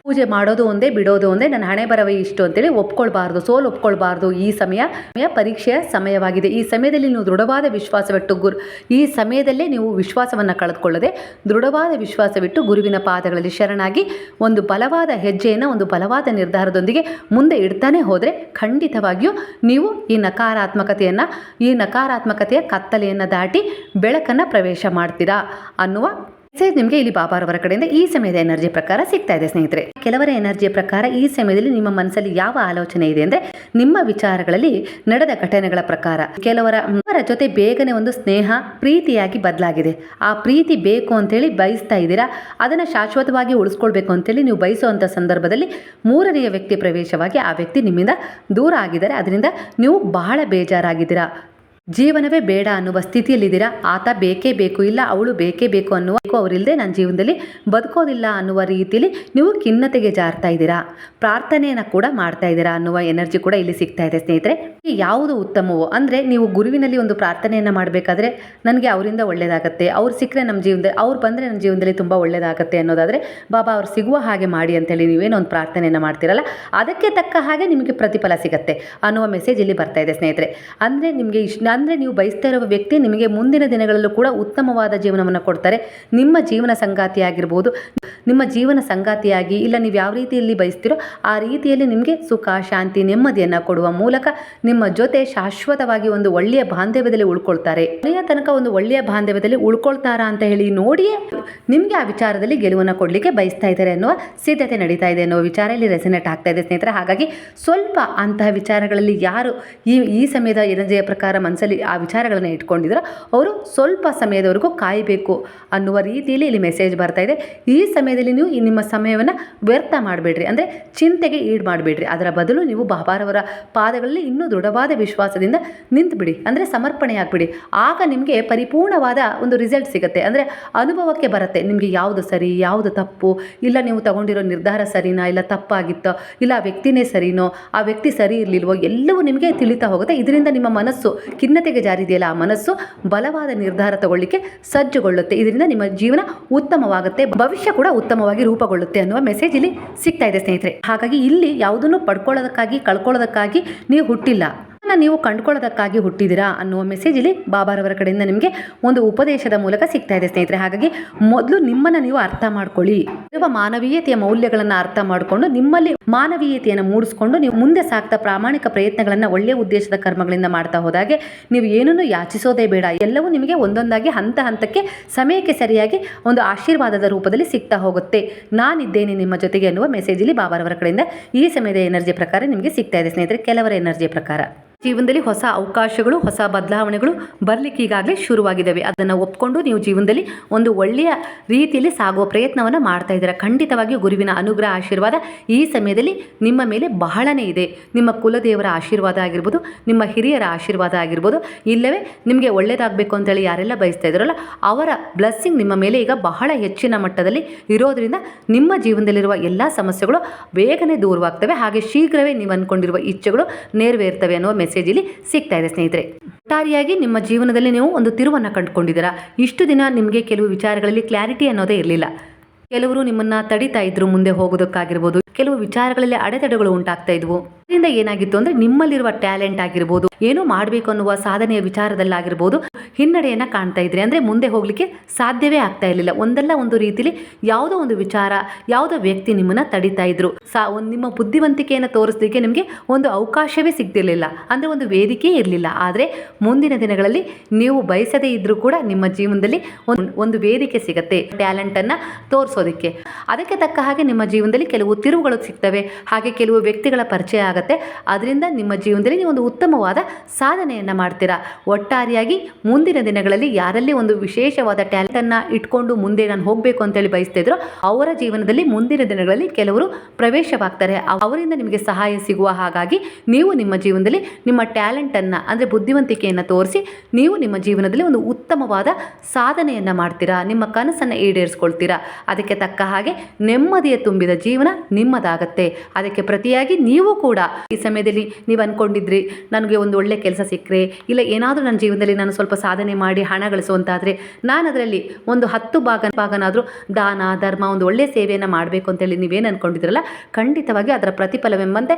A: ಪೂಜೆ ಮಾಡೋದು ಒಂದೇ, ಬಿಡೋದು ಒಂದೇ, ನನ್ನ ಹಣೆ ಬರವೇ ಇಷ್ಟು ಅಂತೇಳಿ ಒಪ್ಕೊಳ್ಬಾರ್ದು, ಸೋಲು ಒಪ್ಕೊಳ್ಬಾರ್ದು ಈ ಸಮಯ ಪರೀಕ್ಷೆಯ ಸಮಯವಾಗಿದೆ. ಈ ಸಮಯದಲ್ಲಿ ನೀವು ದೃಢವಾದ ವಿಶ್ವಾಸವಿಟ್ಟು ಗುರು, ಈ ಸಮಯದಲ್ಲೇ ನೀವು ವಿಶ್ವಾಸವನ್ನು ಕಳೆದುಕೊಳ್ಳದೆ ದೃಢವಾದ ವಿಶ್ವಾಸವಿಟ್ಟು ಗುರುವಿನ ಪಾದಗಳಲ್ಲಿ ಶರಣಾಗಿ ಒಂದು ಬಲವಾದ ಹೆಜ್ಜೆಯನ್ನು, ಒಂದು ಬಲವಾದ ನಿರ್ಧಾರದೊಂದಿಗೆ ಮುಂದೆ ಇಡ್ತಾನೆ ಹೋದರೆ ಖಂಡಿತವಾಗಿಯೂ ನೀವು ಈ ನಕಾರಾತ್ಮಕತೆಯನ್ನು, ಈ ನಕಾರಾತ್ಮಕತೆಯ ಕತ್ತಲೆಯನ್ನು ದಾಟಿ ಬೆಳಕನ್ನು ಪ್ರವೇಶ ಮಾಡ್ತೀರಾ ಅನ್ನುವ ಮೆಸೇಜ್ ನಿಮಗೆ ಇಲ್ಲಿ ಬಾಬಾರವರ ಕಡೆಯಿಂದ ಈ ಸಮಯದ ಎನರ್ಜಿ ಪ್ರಕಾರ ಸಿಗ್ತಾ ಇದೆ, ಸ್ನೇಹಿತರೆ. ಕೆಲವರ ಎನರ್ಜಿಯ ಪ್ರಕಾರ ಈ ಸಮಯದಲ್ಲಿ ನಿಮ್ಮ ಮನಸ್ಸಲ್ಲಿ ಯಾವ ಆಲೋಚನೆ ಇದೆ ಅಂದ್ರೆ ನಿಮ್ಮ ವಿಚಾರಗಳಲ್ಲಿ ನಡೆದ ಘಟನೆಗಳ ಪ್ರಕಾರ. ಕೆಲವರ ಅವರ ಜೊತೆ ಬೇಗನೆ ಒಂದು ಸ್ನೇಹ, ಪ್ರೀತಿಯಾಗಿ ಬದಲಾಗಿದೆ. ಆ ಪ್ರೀತಿ ಬೇಕು ಅಂತೇಳಿ ಬಯಸ್ತಾ ಇದ್ದೀರಾ? ಅದನ್ನು ಶಾಶ್ವತವಾಗಿ ಉಳಿಸ್ಕೊಳ್ಬೇಕು ಅಂತೇಳಿ ನೀವು ಬಯಸುವಂಥ ಸಂದರ್ಭದಲ್ಲಿ ಮೂರನೆಯ ವ್ಯಕ್ತಿ ಪ್ರವೇಶವಾಗಿ ಆ ವ್ಯಕ್ತಿ ನಿಮ್ಮಿಂದ ದೂರ ಆಗಿದ್ದಾರೆ. ಅದರಿಂದ ನೀವು ಬಹಳ ಬೇಜಾರಾಗಿದ್ದೀರಾ? ಜೀವನವೇ ಬೇಡ ಅನ್ನುವ ಸ್ಥಿತಿಯಲ್ಲಿದ್ದೀರಾ? ಆತ ಬೇಕೇ ಬೇಕು, ಇಲ್ಲ ಅವಳು ಬೇಕೇ ಬೇಕು ಅನ್ನುವ ಅವರಿಲ್ಲದೆ ನನ್ನ ಜೀವನದಲ್ಲಿ ಬದುಕೋದಿಲ್ಲ ಅನ್ನುವ ರೀತಿಯಲ್ಲಿ ನೀವು ಖಿನ್ನತೆಗೆ ಜಾರ್ತಾ ಇದ್ದೀರಾ? ಪ್ರಾರ್ಥನೆಯನ್ನು ಕೂಡ ಮಾಡ್ತಾ ಇದ್ದೀರಾ ಅನ್ನುವ ಎನರ್ಜಿ ಕೂಡ ಇಲ್ಲಿ ಸಿಗ್ತಾ ಇದೆ ಸ್ನೇಹಿತರೆ. ಯಾವುದು ಉತ್ತಮವೋ, ಅಂದರೆ ನೀವು ಗುರುವಿನಲ್ಲಿ ಒಂದು ಪ್ರಾರ್ಥನೆಯನ್ನು ಮಾಡಬೇಕಾದ್ರೆ ನನಗೆ ಅವರಿಂದ ಒಳ್ಳೆಯದಾಗತ್ತೆ ಅವ್ರು ಸಿಕ್ಕರೆ ನಮ್ಮ ಜೀವನದಲ್ಲಿ ಅವ್ರು ಬಂದರೆ ನನ್ನ ಜೀವನದಲ್ಲಿ ತುಂಬ ಒಳ್ಳೆಯದಾಗತ್ತೆ ಅನ್ನೋದಾದರೆ ಬಾಬಾ ಅವ್ರು ಸಿಗುವ ಹಾಗೆ ಮಾಡಿ ಅಂತೇಳಿ ನೀವೇನೋ ಒಂದು ಪ್ರಾರ್ಥನೆಯನ್ನು ಮಾಡ್ತೀರಲ್ಲ, ಅದಕ್ಕೆ ತಕ್ಕ ಹಾಗೆ ನಿಮಗೆ ಪ್ರತಿಫಲ ಸಿಗತ್ತೆ ಅನ್ನುವ ಮೆಸೇಜ್ ಇಲ್ಲಿ ಬರ್ತಾ ಇದೆ ಸ್ನೇಹಿತರೆ. ಅಂದರೆ ನಿಮಗೆ ಇಷ್ಟ ಅಂದರೆ ನೀವು ಬಯಸ್ತಾ ಇರುವ ವ್ಯಕ್ತಿ ನಿಮಗೆ ಮುಂದಿನ ದಿನಗಳಲ್ಲೂ ಕೂಡ ಉತ್ತಮವಾದ ಜೀವನವನ್ನು ಕೊಡ್ತಾರೆ. ನಿಮ್ಮ ಜೀವನ ಸಂಗಾತಿಯಾಗಿರ್ಬೋದು. ನಿಮ್ಮ ಜೀವನ ಸಂಗಾತಿಯಾಗಿ ಇಲ್ಲ, ನೀವು ಯಾವ ರೀತಿಯಲ್ಲಿ ಬಯಸ್ತೀರೋ ಆ ರೀತಿಯಲ್ಲಿ ನಿಮಗೆ ಸುಖ, ಶಾಂತಿ, ನೆಮ್ಮದಿಯನ್ನು ಕೊಡುವ ಮೂಲಕ ನಿಮ್ಮ ಜೊತೆ ಶಾಶ್ವತವಾಗಿ ಒಂದು ಒಳ್ಳೆಯ ಬಾಂಧವ್ಯದಲ್ಲಿ ಉಳ್ಕೊಳ್ತಾರೆ. ಕೊನೆಯ ತನಕ ಒಂದು ಒಳ್ಳೆಯ ಬಾಂಧವ್ಯದಲ್ಲಿ ಉಳ್ಕೊಳ್ತಾರಾ ಅಂತ ಹೇಳಿ ನೋಡಿಯೇ ನಿಮಗೆ ಆ ವಿಚಾರದಲ್ಲಿ ಗೆಲುವನ್ನು ಕೊಡಲಿಕ್ಕೆ ಬಯಸ್ತಾ ಇದ್ದಾರೆ ಅನ್ನುವ ಸಿದ್ಧತೆ ನಡೀತಾ ಇದೆ ಅನ್ನೋ ವಿಚಾರ ಇಲ್ಲಿ ರೆಸಿನೇಟ್ ಆಗ್ತಾ ಇದೆ ಸ್ನೇಹಿತರೆ. ಹಾಗಾಗಿ ಸ್ವಲ್ಪ ಅಂತಹ ವಿಚಾರಗಳಲ್ಲಿ ಯಾರು ಈ ಈ ಸಮಯದ ಎನರ್ಜಿಯ ಪ್ರಕಾರ ಮನಸ್ಸಲ್ಲಿ ಆ ವಿಚಾರಗಳನ್ನು ಇಟ್ಕೊಂಡಿದ್ರು ಅವರು ಸ್ವಲ್ಪ ಸಮಯದವರೆಗೂ ಕಾಯಬೇಕು ಅನ್ನುವ ರೀತಿಯಲ್ಲಿ ಇಲ್ಲಿ ಮೆಸೇಜ್ ಬರ್ತಾ ಇದೆ. ಈ ಸಮಯದಲ್ಲಿ ನೀವು ನಿಮ್ಮ ಸಮಯವನ್ನು ವ್ಯರ್ಥ ಮಾಡಬೇಡ್ರಿ. ಅಂದರೆ ಚಿಂತೆಗೆ ಈಡು ಮಾಡಬೇಡ್ರಿ. ಅದರ ಬದಲು ನೀವು ಬಾಬಾರವರ ಪಾದಗಳಲ್ಲಿ ಇನ್ನೂ ದೃಢವಾದ ವಿಶ್ವಾಸದಿಂದ ನಿಂತುಬಿಡಿ. ಅಂದರೆ ಸಮರ್ಪಣೆ ಆಗಿಬಿಡಿ. ಆಗ ನಿಮಗೆ ಪರಿಪೂರ್ಣವಾದ ಒಂದು ರಿಸಲ್ಟ್ ಸಿಗುತ್ತೆ. ಅಂದರೆ ಅನುಭವಕ್ಕೆ ಬರುತ್ತೆ. ನಿಮಗೆ ಯಾವುದು ಸರಿ, ಯಾವುದು ತಪ್ಪು, ಇಲ್ಲ ನೀವು ತಗೊಂಡಿರೋ ನಿರ್ಧಾರ ಸರಿನಾ, ಇಲ್ಲ ತಪ್ಪಾಗಿತ್ತೋ, ಇಲ್ಲ ಆ ವ್ಯಕ್ತಿನೇ ಸರಿನೋ, ಆ ವ್ಯಕ್ತಿ ಸರಿ ಇರಲಿಲ್ವೋ, ಎಲ್ಲವೂ ನಿಮಗೆ ತಿಳಿತಾ ಹೋಗುತ್ತೆ. ಇದರಿಂದ ನಿಮ್ಮ ಮನಸ್ಸು ಖಿನ್ನತೆಗೆ ಜಾರಿದೆಯಲ್ಲ ಆ ಮನಸ್ಸು? ಬಲವಾದ ನಿರ್ಧಾರ ತಗೊಳ್ಳಿಕ್ಕೆ ಸಜ್ಜುಗೊಳ್ಳುತ್ತೆ. ಇದರಿಂದ ನಿಮ್ಮ ಜೀವನ ಉತ್ತಮವಾಗುತ್ತೆ. ಭವಿಷ್ಯ ಕೂಡ ಉತ್ತಮವಾಗಿ ರೂಪುಗೊಳ್ಳುತ್ತೆ ಅನ್ನುವ ಮೆಸೇಜ್ ಇಲ್ಲಿ ಸಿಗ್ತಾ ಇದೆ ಸ್ನೇಹಿತರೆ. ಹಾಗಾಗಿ ಇಲ್ಲಿ ಯಾವುದನ್ನು ಪಡ್ಕೊಳ್ಳೋದಕ್ಕಾಗಿ, ಕಳ್ಕೊಳ್ಳೋದಕ್ಕಾಗಿ ನೀವು ಹುಟ್ಟಿಲ್ಲ. ಅದನ್ನ ನೀವು ಕಂಡುಕೊಳ್ಳೋದಕ್ಕಾಗಿ ಹುಟ್ಟಿದಿರಾ ಅನ್ನುವ ಮೆಸೇಜ್ ಇಲ್ಲಿ ಬಾಬಾರವರ ಕಡೆಯಿಂದ ನಿಮಗೆ ಒಂದು ಉಪದೇಶದ ಮೂಲಕ ಸಿಗ್ತಾ ಇದೆ ಸ್ನೇಹಿತರೆ. ಹಾಗಾಗಿ ಮೊದಲು ನಿಮ್ಮನ್ನು ನೀವು ಅರ್ಥ ಮಾಡ್ಕೊಳ್ಳಿ. ಇರುವ ಮಾನವೀಯತೆಯ ಮೌಲ್ಯಗಳನ್ನು ಅರ್ಥ ಮಾಡಿಕೊಂಡು ನಿಮ್ಮಲ್ಲಿ ಮಾನವೀಯತೆಯನ್ನು ಮೂಡಿಸ್ಕೊಂಡು ನೀವು ಮುಂದೆ ಸಾಕ್ತಾ ಪ್ರಾಮಾಣಿಕ ಪ್ರಯತ್ನಗಳನ್ನು ಒಳ್ಳೆಯ ಉದ್ದೇಶದ ಕರ್ಮಗಳಿಂದ ಮಾಡ್ತಾ ಹೋದಾಗೆ ನೀವು ಏನನ್ನು ಯಾಚಿಸೋದೇ ಬೇಡ. ಎಲ್ಲವೂ ನಿಮಗೆ ಒಂದೊಂದಾಗಿ ಹಂತ ಹಂತಕ್ಕೆ ಸಮಯಕ್ಕೆ ಸರಿಯಾಗಿ ಒಂದು ಆಶೀರ್ವಾದದ ರೂಪದಲ್ಲಿ ಸಿಗ್ತಾ ಹೋಗುತ್ತೆ. ನಾನಿದ್ದೇನೆ ನಿಮ್ಮ ಜೊತೆಗೆ ಅನ್ನುವ ಮೆಸೇಜ್ ಇಲ್ಲಿ ಬಾಬಾರವರ ಕಡೆಯಿಂದ ಈ ಸಮಯದ ಎನರ್ಜಿ ಪ್ರಕಾರ ನಿಮಗೆ ಸಿಗ್ತಾ ಇದೆ ಸ್ನೇಹಿತರೆ. ಕೆಲವರ ಎನರ್ಜಿ ಪ್ರಕಾರ. ಜೀವನದಲ್ಲಿ ಹೊಸ ಅವಕಾಶಗಳು, ಹೊಸ ಬದಲಾವಣೆಗಳು ಬರಲಿಕ್ಕೆ ಈಗಾಗಲೇ ಶುರುವಾಗಿದ್ದಾವೆ ಅದನ್ನು ಒಪ್ಕೊಂಡು ನೀವು ಜೀವನದಲ್ಲಿ ಒಂದು ಒಳ್ಳೆಯ ರೀತಿಯಲ್ಲಿ ಸಾಗುವ ಪ್ರಯತ್ನವನ್ನು ಮಾಡ್ತಾ ಇದ್ದೀರಾ? ಖಂಡಿತವಾಗಿಯೂ ಗುರುವಿನ ಅನುಗ್ರಹ, ಆಶೀರ್ವಾದ ಈ ಸಮಯದಲ್ಲಿ ನಿಮ್ಮ ಮೇಲೆ ಬಹಳನೇ ಇದೆ. ನಿಮ್ಮ ಕುಲದೇವರ ಆಶೀರ್ವಾದ ಆಗಿರ್ಬೋದು, ನಿಮ್ಮ ಹಿರಿಯರ ಆಶೀರ್ವಾದ ಆಗಿರ್ಬೋದು, ಇಲ್ಲವೇ ನಿಮಗೆ ಒಳ್ಳೆಯದಾಗಬೇಕು ಅಂತೇಳಿ ಯಾರೆಲ್ಲ ಬಯಸ್ತಾ ಇದ್ದಾರಲ್ಲ, ಅವರ ಬ್ಲೆಸ್ಸಿಂಗ್ ನಿಮ್ಮ ಮೇಲೆ ಈಗ ಬಹಳ ಹೆಚ್ಚಿನ ಮಟ್ಟದಲ್ಲಿ ಇರೋದ್ರಿಂದ ನಿಮ್ಮ ಜೀವನದಲ್ಲಿರುವ ಎಲ್ಲ ಸಮಸ್ಯೆಗಳು ಬೇಗನೆ ದೂರವಾಗ್ತವೆ. ಹಾಗೆ ಶೀಘ್ರವೇ ನೀವು ಅಂದ್ಕೊಂಡಿರುವ ಇಚ್ಛೆಗಳು ನೆರವೇರ್ತವೆ ಅನ್ನುವ ಮೆಸೇಜ್ ಇಲ್ಲಿ ಸಿಗ್ತಾ ಇದೆ ಸ್ನೇಹಿತರೆ. ಒಟ್ಟಾರಿಯಾಗಿ ನಿಮ್ಮ ಜೀವನದಲ್ಲಿ ನೀವು ಒಂದು ತಿರುವನ್ನು ಕಂಡುಕೊಂಡಿದ್ದೀರಾ. ಇಷ್ಟು ದಿನ ನಿಮಗೆ ಕೆಲವು ವಿಚಾರಗಳಲ್ಲಿ ಕ್ಲಾರಿಟಿ ಅನ್ನೋದೇ ಇರಲಿಲ್ಲ. ಕೆಲವರು ನಿಮ್ಮನ್ನ ತಡಿತಾ ಇದ್ರು ಮುಂದೆ ಹೋಗೋದಕ್ಕಾಗಿರ್ಬೋದು. ಕೆಲವು ವಿಚಾರಗಳಲ್ಲಿ ಅಡೆತಡೆಗಳು ಉಂಟಾಗ್ತಾ ಇದ್ವು. ಇದರಿಂದ ಏನಾಗಿತ್ತು ಅಂದ್ರೆ ನಿಮ್ಮಲ್ಲಿರುವ ಟ್ಯಾಲೆಂಟ್ ಆಗಿರ್ಬೋದು, ಏನು ಮಾಡಬೇಕು ಅನ್ನುವ ಸಾಧನೆಯ ವಿಚಾರದಲ್ಲಾಗಿರ್ಬೋದು ಹಿನ್ನಡೆಯನ್ನ ಕಾಣ್ತಾ ಇದ್ರಿ. ಅಂದರೆ ಮುಂದೆ ಹೋಗಲಿಕ್ಕೆ ಸಾಧ್ಯವೇ ಆಗ್ತಾ ಇರಲಿಲ್ಲ. ಒಂದಲ್ಲ ಒಂದು ರೀತಿಲಿ ಯಾವುದೋ ಒಂದು ವಿಚಾರ, ಯಾವುದೋ ವ್ಯಕ್ತಿ ನಿಮ್ಮನ್ನ ತಡಿತಾ ಇದ್ರು. ಸಾ, ಒಂದು ನಿಮ್ಮ ಬುದ್ಧಿವಂತಿಕೆಯನ್ನು ತೋರಿಸಲಿಕ್ಕೆ ನಿಮಗೆ ಒಂದು ಅವಕಾಶವೇ ಸಿಗ್ತಿರಲಿಲ್ಲ. ಅಂದರೆ ಒಂದು ವೇದಿಕೆ ಇರಲಿಲ್ಲ. ಆದರೆ ಮುಂದಿನ ದಿನಗಳಲ್ಲಿ ನೀವು ಬಯಸದೇ ಇದ್ದರೂ ಕೂಡ ನಿಮ್ಮ ಜೀವನದಲ್ಲಿ ಒಂದು ವೇದಿಕೆ ಸಿಗತ್ತೆ ಟ್ಯಾಲೆಂಟನ್ನು ತೋರಿಸೋದಕ್ಕೆ. ಅದಕ್ಕೆ ತಕ್ಕ ಹಾಗೆ ನಿಮ್ಮ ಜೀವನದಲ್ಲಿ ಕೆಲವು ತಿರುವುಗಳು ಸಿಗ್ತವೆ. ಹಾಗೆ ಕೆಲವು ವ್ಯಕ್ತಿಗಳ ಪರಿಚಯ ಆಗುತ್ತೆ. ಅದರಿಂದ ನಿಮ್ಮ ಜೀವನದಲ್ಲಿ ನೀವು ಒಂದು ಉತ್ತಮವಾದ ಸಾಧನೆಯನ್ನು ಮಾಡ್ತೀರಾ. ಒಟ್ಟಾರೆಯಾಗಿ ಮುಂದಿನ ದಿನಗಳಲ್ಲಿ ಯಾರಲ್ಲಿ ಒಂದು ವಿಶೇಷವಾದ ಟ್ಯಾಲೆಂಟ್ ಅನ್ನ ಇಟ್ಕೊಂಡು ಮುಂದೆ ನಾನು ಹೋಗಬೇಕು ಅಂತೇಳಿ ಬಯಸ್ತಿದ್ರು ಅವರ ಜೀವನದಲ್ಲಿ ಮುಂದಿನ ದಿನಗಳಲ್ಲಿ ಕೆಲವರು ಪ್ರವೇಶವಾಗ್ತಾರೆ. ಅವರಿಂದ ನಿಮಗೆ ಸಹಾಯ ಸಿಗುವ ಹಾಗಾಗಿ ನೀವು ನಿಮ್ಮ ಜೀವನದಲ್ಲಿ ನಿಮ್ಮ ಟ್ಯಾಲೆಂಟನ್ನು ಅಂದ್ರೆ ಬುದ್ಧಿವಂತಿಕೆಯನ್ನು ತೋರಿಸಿ ನೀವು ನಿಮ್ಮ ಜೀವನದಲ್ಲಿ ಒಂದು ಉತ್ತಮವಾದ ಸಾಧನೆಯನ್ನ ಮಾಡ್ತೀರಾ, ನಿಮ್ಮ ಕನಸನ್ನು ಈಡೇರಿಸ್ಕೊಳ್ತೀರಾ, ಅದಕ್ಕೆ ತಕ್ಕ ಹಾಗೆ ನೆಮ್ಮದಿಯ ತುಂಬಿದ ಜೀವನ ನಿಮ್ಮದಾಗತ್ತೆ. ಅದಕ್ಕೆ ಪ್ರತಿಯಾಗಿ ನೀವು ಕೂಡ ಈ ಸಮಯದಲ್ಲಿ ನೀವು ಅನ್ಕೊಂಡಿದ್ರಿ, ನನಗೆ ಒಂದು ಒಳ್ಳೆ ಕೆಲಸ ಸಿಕ್ಕರೆ, ಇಲ್ಲ ಏನಾದರೂ ನನ್ನ ಜೀವನದಲ್ಲಿ ನಾನು ಸ್ವಲ್ಪ ಸಾಧನೆ ಮಾಡಿ ಹಣ ಗಳಿಸುವಂತಾದರೆ ನಾನು ಅದರಲ್ಲಿ ಒಂದು ಹತ್ತು ಭಾಗ ಭಾಗನಾದರೂ ದಾನ, ಧರ್ಮ, ಒಂದು ಒಳ್ಳೆಯ ಸೇವೆಯನ್ನು ಮಾಡಬೇಕು ಅಂತೇಳಿ ನೀವೇನು ಅಂದ್ಕೊಂಡಿದ್ರಲ್ಲ ಖಂಡಿತವಾಗಿ ಅದರ ಪ್ರತಿಫಲವೆಂಬಂತೆ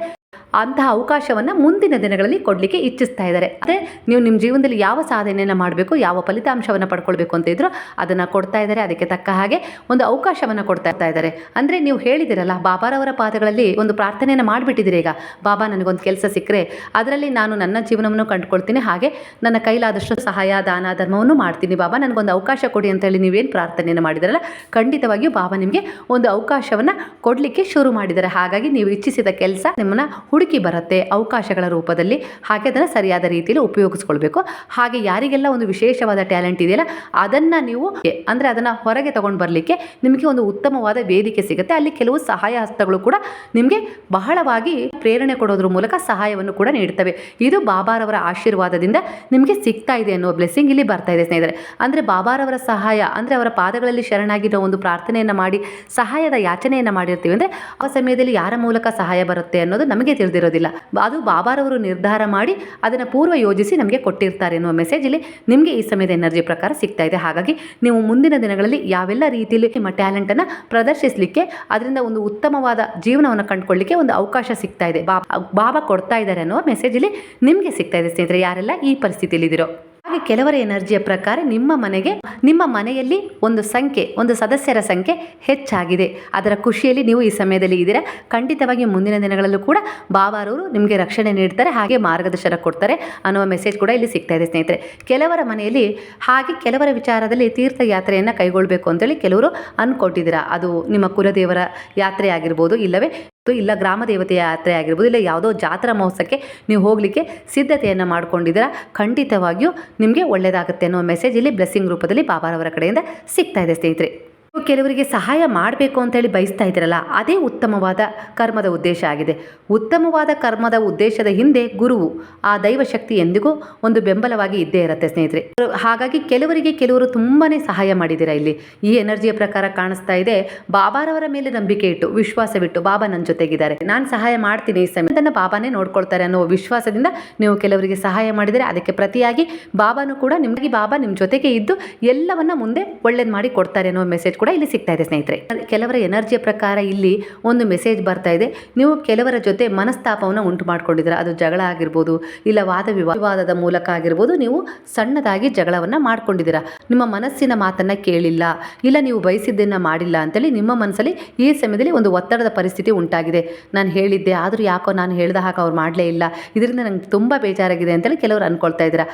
A: ಅಂತಹ ಅವಕಾಶವನ್ನು ಮುಂದಿನ ದಿನಗಳಲ್ಲಿ ಕೊಡಲಿಕ್ಕೆ ಇಚ್ಛಿಸ್ತಾ ಇದ್ದಾರೆ. ಅಂದರೆ ನೀವು ನಿಮ್ಮ ಜೀವನದಲ್ಲಿ ಯಾವ ಸಾಧನೆಯನ್ನು ಮಾಡಬೇಕು, ಯಾವ ಫಲಿತಾಂಶವನ್ನು ಪಡ್ಕೊಳ್ಬೇಕು ಅಂತ ಇದ್ರು ಅದನ್ನು ಕೊಡ್ತಾ ಇದ್ದಾರೆ. ಅದಕ್ಕೆ ತಕ್ಕ ಹಾಗೆ ಒಂದು ಅವಕಾಶವನ್ನು ಕೊಡ್ತಾ ಇದ್ದಾರೆ. ಅಂದರೆ ನೀವು ಹೇಳಿದಿರಲ್ಲ, ಬಾಬಾರವರ ಪಾದಗಳಲ್ಲಿ ಒಂದು ಪ್ರಾರ್ಥನೆಯನ್ನು ಮಾಡಿಬಿಟ್ಟಿದ್ದೀರಿ ಈಗ. ಬಾಬಾ ನನಗೊಂದು ಕೆಲಸ ಸಿಕ್ಕರೆ, ಅದರಲ್ಲಿ ನಾನು ನನ್ನ ಜೀವನವನ್ನು ಕಂಡುಕೊಳ್ತೀನಿ. ಹಾಗೆ ನನ್ನ ಕೈಲಾದಷ್ಟು ಸಹಾಯ, ದಾನ, ಧರ್ಮವನ್ನು ಮಾಡ್ತೀನಿ. ಬಾಬಾ ನನಗೊಂದು ಅವಕಾಶ ಕೊಡಿ ಅಂತ ಹೇಳಿ ನೀವೇನು ಪ್ರಾರ್ಥನೆಯನ್ನು ಮಾಡಿದಿರಲ್ಲ, ಖಂಡಿತವಾಗಿಯೂ ಬಾಬಾ ನಿಮಗೆ ಒಂದು ಅವಕಾಶವನ್ನು ಕೊಡಲಿಕ್ಕೆ ಶುರು ಮಾಡಿದ್ದಾರೆ. ಹಾಗಾಗಿ ನೀವು ಇಚ್ಛಿಸಿದ ಕೆಲಸ ನಿಮ್ಮನ್ನು ಹುಡುಕಿ ಬರುತ್ತೆ ಅವಕಾಶಗಳ ರೂಪದಲ್ಲಿ, ಹಾಗೆ ಅದನ್ನು ಸರಿಯಾದ ರೀತಿಯಲ್ಲಿ ಉಪಯೋಗಿಸ್ಕೊಳ್ಬೇಕು. ಹಾಗೆ ಯಾರಿಗೆಲ್ಲ ಒಂದು ವಿಶೇಷವಾದ ಟ್ಯಾಲೆಂಟ್ ಇದೆಯಲ್ಲ, ಅದನ್ನು ನೀವು ಅಂದರೆ ಅದನ್ನು ಹೊರಗೆ ತಗೊಂಡು ಬರಲಿಕ್ಕೆ ನಿಮಗೆ ಒಂದು ಉತ್ತಮವಾದ ವೇದಿಕೆ ಸಿಗುತ್ತೆ. ಅಲ್ಲಿ ಕೆಲವು ಸಹಾಯ ಹಸ್ತಗಳು ಕೂಡ ನಿಮಗೆ ಬಹಳವಾಗಿ ಪ್ರೇರಣೆ ಕೊಡೋದ್ರ ಮೂಲಕ ಸಹಾಯವನ್ನು ಕೂಡ ನೀಡುತ್ತವೆ ಇದು ಬಾಬಾರವರ ಆಶೀರ್ವಾದದಿಂದ ನಿಮಗೆ ಸಿಗ್ತಾ ಇದೆ ಅನ್ನೋ ಬ್ಲೆಸ್ಸಿಂಗ್ ಇಲ್ಲಿ ಬರ್ತಾ ಇದೆ ಸ್ನೇಹಿತರೆ. ಅಂದರೆ ಬಾಬಾರವರ ಸಹಾಯ, ಅಂದರೆ ಅವರ ಪಾದಗಳಲ್ಲಿ ಶರಣಾಗಿರೋ ಒಂದು ಪ್ರಾರ್ಥನೆಯನ್ನು ಮಾಡಿ, ಸಹಾಯದ ಯಾಚನೆಯನ್ನು ಮಾಡಿರ್ತೀವಿ ಅಂದರೆ ಆ ಸಮಯದಲ್ಲಿ ಯಾರ ಮೂಲಕ ಸಹಾಯ ಬರುತ್ತೆ ಅನ್ನೋದು ನಮಗೆ ತಿಳಿದಿರುತ್ತೆ ತಿಳಿದಿರೋದಿಲ್ಲ. ಅದು ಬಾಬಾರವರು ನಿರ್ಧಾರ ಮಾಡಿ ಅದನ್ನು ಪೂರ್ವ ಯೋಜಿಸಿ ನಮಗೆ ಕೊಟ್ಟಿರ್ತಾರೆ ಎನ್ನುವ ಮೆಸೇಜ್ ಇಲ್ಲಿ ನಿಮಗೆ ಈ ಸಮಯದ ಎನರ್ಜಿ ಪ್ರಕಾರ ಸಿಗ್ತಾ ಇದೆ. ಹಾಗಾಗಿ ನೀವು ಮುಂದಿನ ದಿನಗಳಲ್ಲಿ ಯಾವೆಲ್ಲ ರೀತಿಯಲ್ಲಿ ನಿಮ್ಮ ಟ್ಯಾಲೆಂಟನ್ನು ಪ್ರದರ್ಶಿಸಲಿಕ್ಕೆ ಅದರಿಂದ ಒಂದು ಉತ್ತಮವಾದ ಜೀವನವನ್ನು ಕಂಡುಕೊಳ್ಳಿಕ್ಕೆ ಒಂದು ಅವಕಾಶ ಸಿಗ್ತಾ ಇದೆ. ಬಾಬಾ ಬಾಬಾ ಕೊಡ್ತಾ ಇದ್ದಾರೆ ಅನ್ನೋ ಮೆಸೇಜ್ ಇಲ್ಲಿ ನಿಮಗೆ ಸಿಗ್ತಾ ಇದೆ ಸ್ನೇಹಿತರೆ. ಯಾರೆಲ್ಲ ಈ ಪರಿಸ್ಥಿತಿಯಲ್ಲಿ ಇದ್ದೀರೋ ಹಾಗೆ ಕೆಲವರ ಎನರ್ಜಿಯ ಪ್ರಕಾರ ನಿಮ್ಮ ಮನೆಗೆ, ನಿಮ್ಮ ಮನೆಯಲ್ಲಿ ಒಂದು ಸಂಖ್ಯೆ, ಒಂದು ಸದಸ್ಯರ ಸಂಖ್ಯೆ ಹೆಚ್ಚಾಗಿದೆ. ಅದರ ಖುಷಿಯಲ್ಲಿ ನೀವು ಈ ಸಮಯದಲ್ಲಿ ಇದ್ದೀರಾ? ಖಂಡಿತವಾಗಿ ಮುಂದಿನ ದಿನಗಳಲ್ಲೂ ಕೂಡ ಬಾಬಾರವರು ನಿಮಗೆ ರಕ್ಷಣೆ ನೀಡ್ತಾರೆ, ಹಾಗೆ ಮಾರ್ಗದರ್ಶನ ಕೊಡ್ತಾರೆ ಅನ್ನುವ ಮೆಸೇಜ್ ಕೂಡ ಇಲ್ಲಿ ಸಿಗ್ತಾ ಇದೆ ಸ್ನೇಹಿತರೆ. ಕೆಲವರ ಮನೆಯಲ್ಲಿ ಹಾಗೆ ಕೆಲವರ ವಿಚಾರದಲ್ಲಿ ತೀರ್ಥಯಾತ್ರೆಯನ್ನು ಕೈಗೊಳ್ಳಬೇಕು ಅಂತೇಳಿ ಕೆಲವರು ಅಂದ್ಕೊಟ್ಟಿದ್ದೀರಾ ಅದು ನಿಮ್ಮ ಕುಲದೇವರ ಯಾತ್ರೆ ಆಗಿರ್ಬೋದು, ಇಲ್ಲವೇ? ಇಲ್ಲ ಗ್ರಾಮ ದೇವತೆಯ ಯಾತ್ರೆ ಆಗಿರ್ಬೋದು, ಇಲ್ಲ ಯಾವುದೋ ಜಾತ್ರಾ ಮಹೋತ್ಸವಕ್ಕೆ ನೀವು ಹೋಗಲಿಕ್ಕೆ ಸಿದ್ಧತೆಯನ್ನು ಮಾಡ್ಕೊಂಡಿದ್ದೀರಾ, ಖಂಡಿತವಾಗಿಯೂ ನಿಮಗೆ ಒಳ್ಳೆಯದಾಗುತ್ತೆ ಅನ್ನೋ ಮೆಸೇಜ್ ಇಲ್ಲಿ ಬ್ಲೆಸ್ಸಿಂಗ್ ರೂಪದಲ್ಲಿ ಬಾಬಾರವರ ಕಡೆಯಿಂದ ಸಿಗ್ತಾ ಇದೆ ಸ್ನೇಹಿತರೆ. ಕೆಲವರಿಗೆ ಸಹಾಯ ಮಾಡಬೇಕು ಅಂತೇಳಿ ಬಯಸ್ತಾ ಇದ್ದೀರಲ್ಲ ಅದೇ ಉತ್ತಮವಾದ ಕರ್ಮದ ಉದ್ದೇಶ ಆಗಿದೆ. ಉತ್ತಮವಾದ ಕರ್ಮದ ಉದ್ದೇಶದ ಹಿಂದೆ ಗುರುವು ಆ ದೈವಶಕ್ತಿ ಎಂದಿಗೂ ಒಂದು ಬೆಂಬಲವಾಗಿ ಇದ್ದೇ ಇರುತ್ತೆ ಸ್ನೇಹಿತರೆ. ಹಾಗಾಗಿ ಕೆಲವರಿಗೆ ಕೆಲವರು ತುಂಬಾ ಸಹಾಯ ಮಾಡಿದ್ದೀರಾ ಇಲ್ಲಿ? ಈ ಎನರ್ಜಿಯ ಪ್ರಕಾರ ಕಾಣಿಸ್ತಾ ಇದೆ. ಬಾಬಾರವರ ಮೇಲೆ ನಂಬಿಕೆ ಇಟ್ಟು, ವಿಶ್ವಾಸವಿಟ್ಟು ಬಾಬಾ ನನ್ನ ಜೊತೆಗಿದ್ದಾರೆ. ನಾನು ಸಹಾಯ ಮಾಡ್ತೀನಿ ಈ ಸಮಯ ಅದನ್ನು ಬಾಬಾನೇ ನೋಡ್ಕೊಳ್ತಾರೆ ಅನ್ನೋ ವಿಶ್ವಾಸದಿಂದ ನೀವು ಕೆಲವರಿಗೆ ಸಹಾಯ ಮಾಡಿದರೆ ಅದಕ್ಕೆ ಪ್ರತಿಯಾಗಿ ಬಾಬಾನು ಕೂಡ ನಿಮಗೆ, ಬಾಬಾ ನಿಮ್ಮ ಜೊತೆಗೆ ಇದ್ದು ಎಲ್ಲವನ್ನ ಮುಂದೆ ಒಳ್ಳೇದು ಮಾಡಿ ಕೊಡ್ತಾರೆ ಅನ್ನೋ ಮೆಸೇಜ್ ಕೂಡ ಇಲ್ಲಿ ಸಿಗ್ತಾ ಇದೆ ಸ್ನೇಹಿತರೆ. ಕೆಲವರ ಎನರ್ಜಿಯ ಪ್ರಕಾರ ಇಲ್ಲಿ ಒಂದು ಮೆಸೇಜ್ ಬರ್ತಾ ಇದೆ. ನೀವು ಕೆಲವರ ಜೊತೆ ಮನಸ್ತಾಪವನ್ನು ಉಂಟು ಮಾಡ್ಕೊಂಡಿದ್ದೀರಾ. ಅದು ಜಗಳ ಆಗಿರ್ಬೋದು, ಇಲ್ಲ ವಾದ ವಿವಾ- ವಿವಾದದ ಮೂಲಕ ಆಗಿರ್ಬೋದು, ನೀವು ಸಣ್ಣದಾಗಿ ಜಗಳವನ್ನು ಮಾಡ್ಕೊಂಡಿದ್ದೀರಾ. ನಿಮ್ಮ ಮನಸ್ಸಿನ ಮಾತನ್ನ ಕೇಳಿಲ್ಲ, ಇಲ್ಲ ನೀವು ಬಯಸಿದ್ದನ್ನ ಮಾಡಿಲ್ಲ ಅಂತೇಳಿ ನಿಮ್ಮ ಮನಸ್ಸಲ್ಲಿ ಈ ಸಮಯದಲ್ಲಿ ಒಂದು ಒತ್ತಡದ ಪರಿಸ್ಥಿತಿ ಉಂಟಾಗಿದೆ. ನಾನು ಹೇಳಿದ್ದೆ, ಆದರೂ ಯಾಕೋ ನಾನು ಹೇಳಿದ ಹಾಗೆ ಅವ್ರು ಮಾಡಲೇ ಇಲ್ಲ. ಇದರಿಂದ ನಂಗೆ ತುಂಬ ಬೇಜಾರಾಗಿದೆ ಅಂತೇಳಿ ಕೆಲವರು ಅನ್ಕೊಳ್ತಾ ಇದ್ದೀರಾ.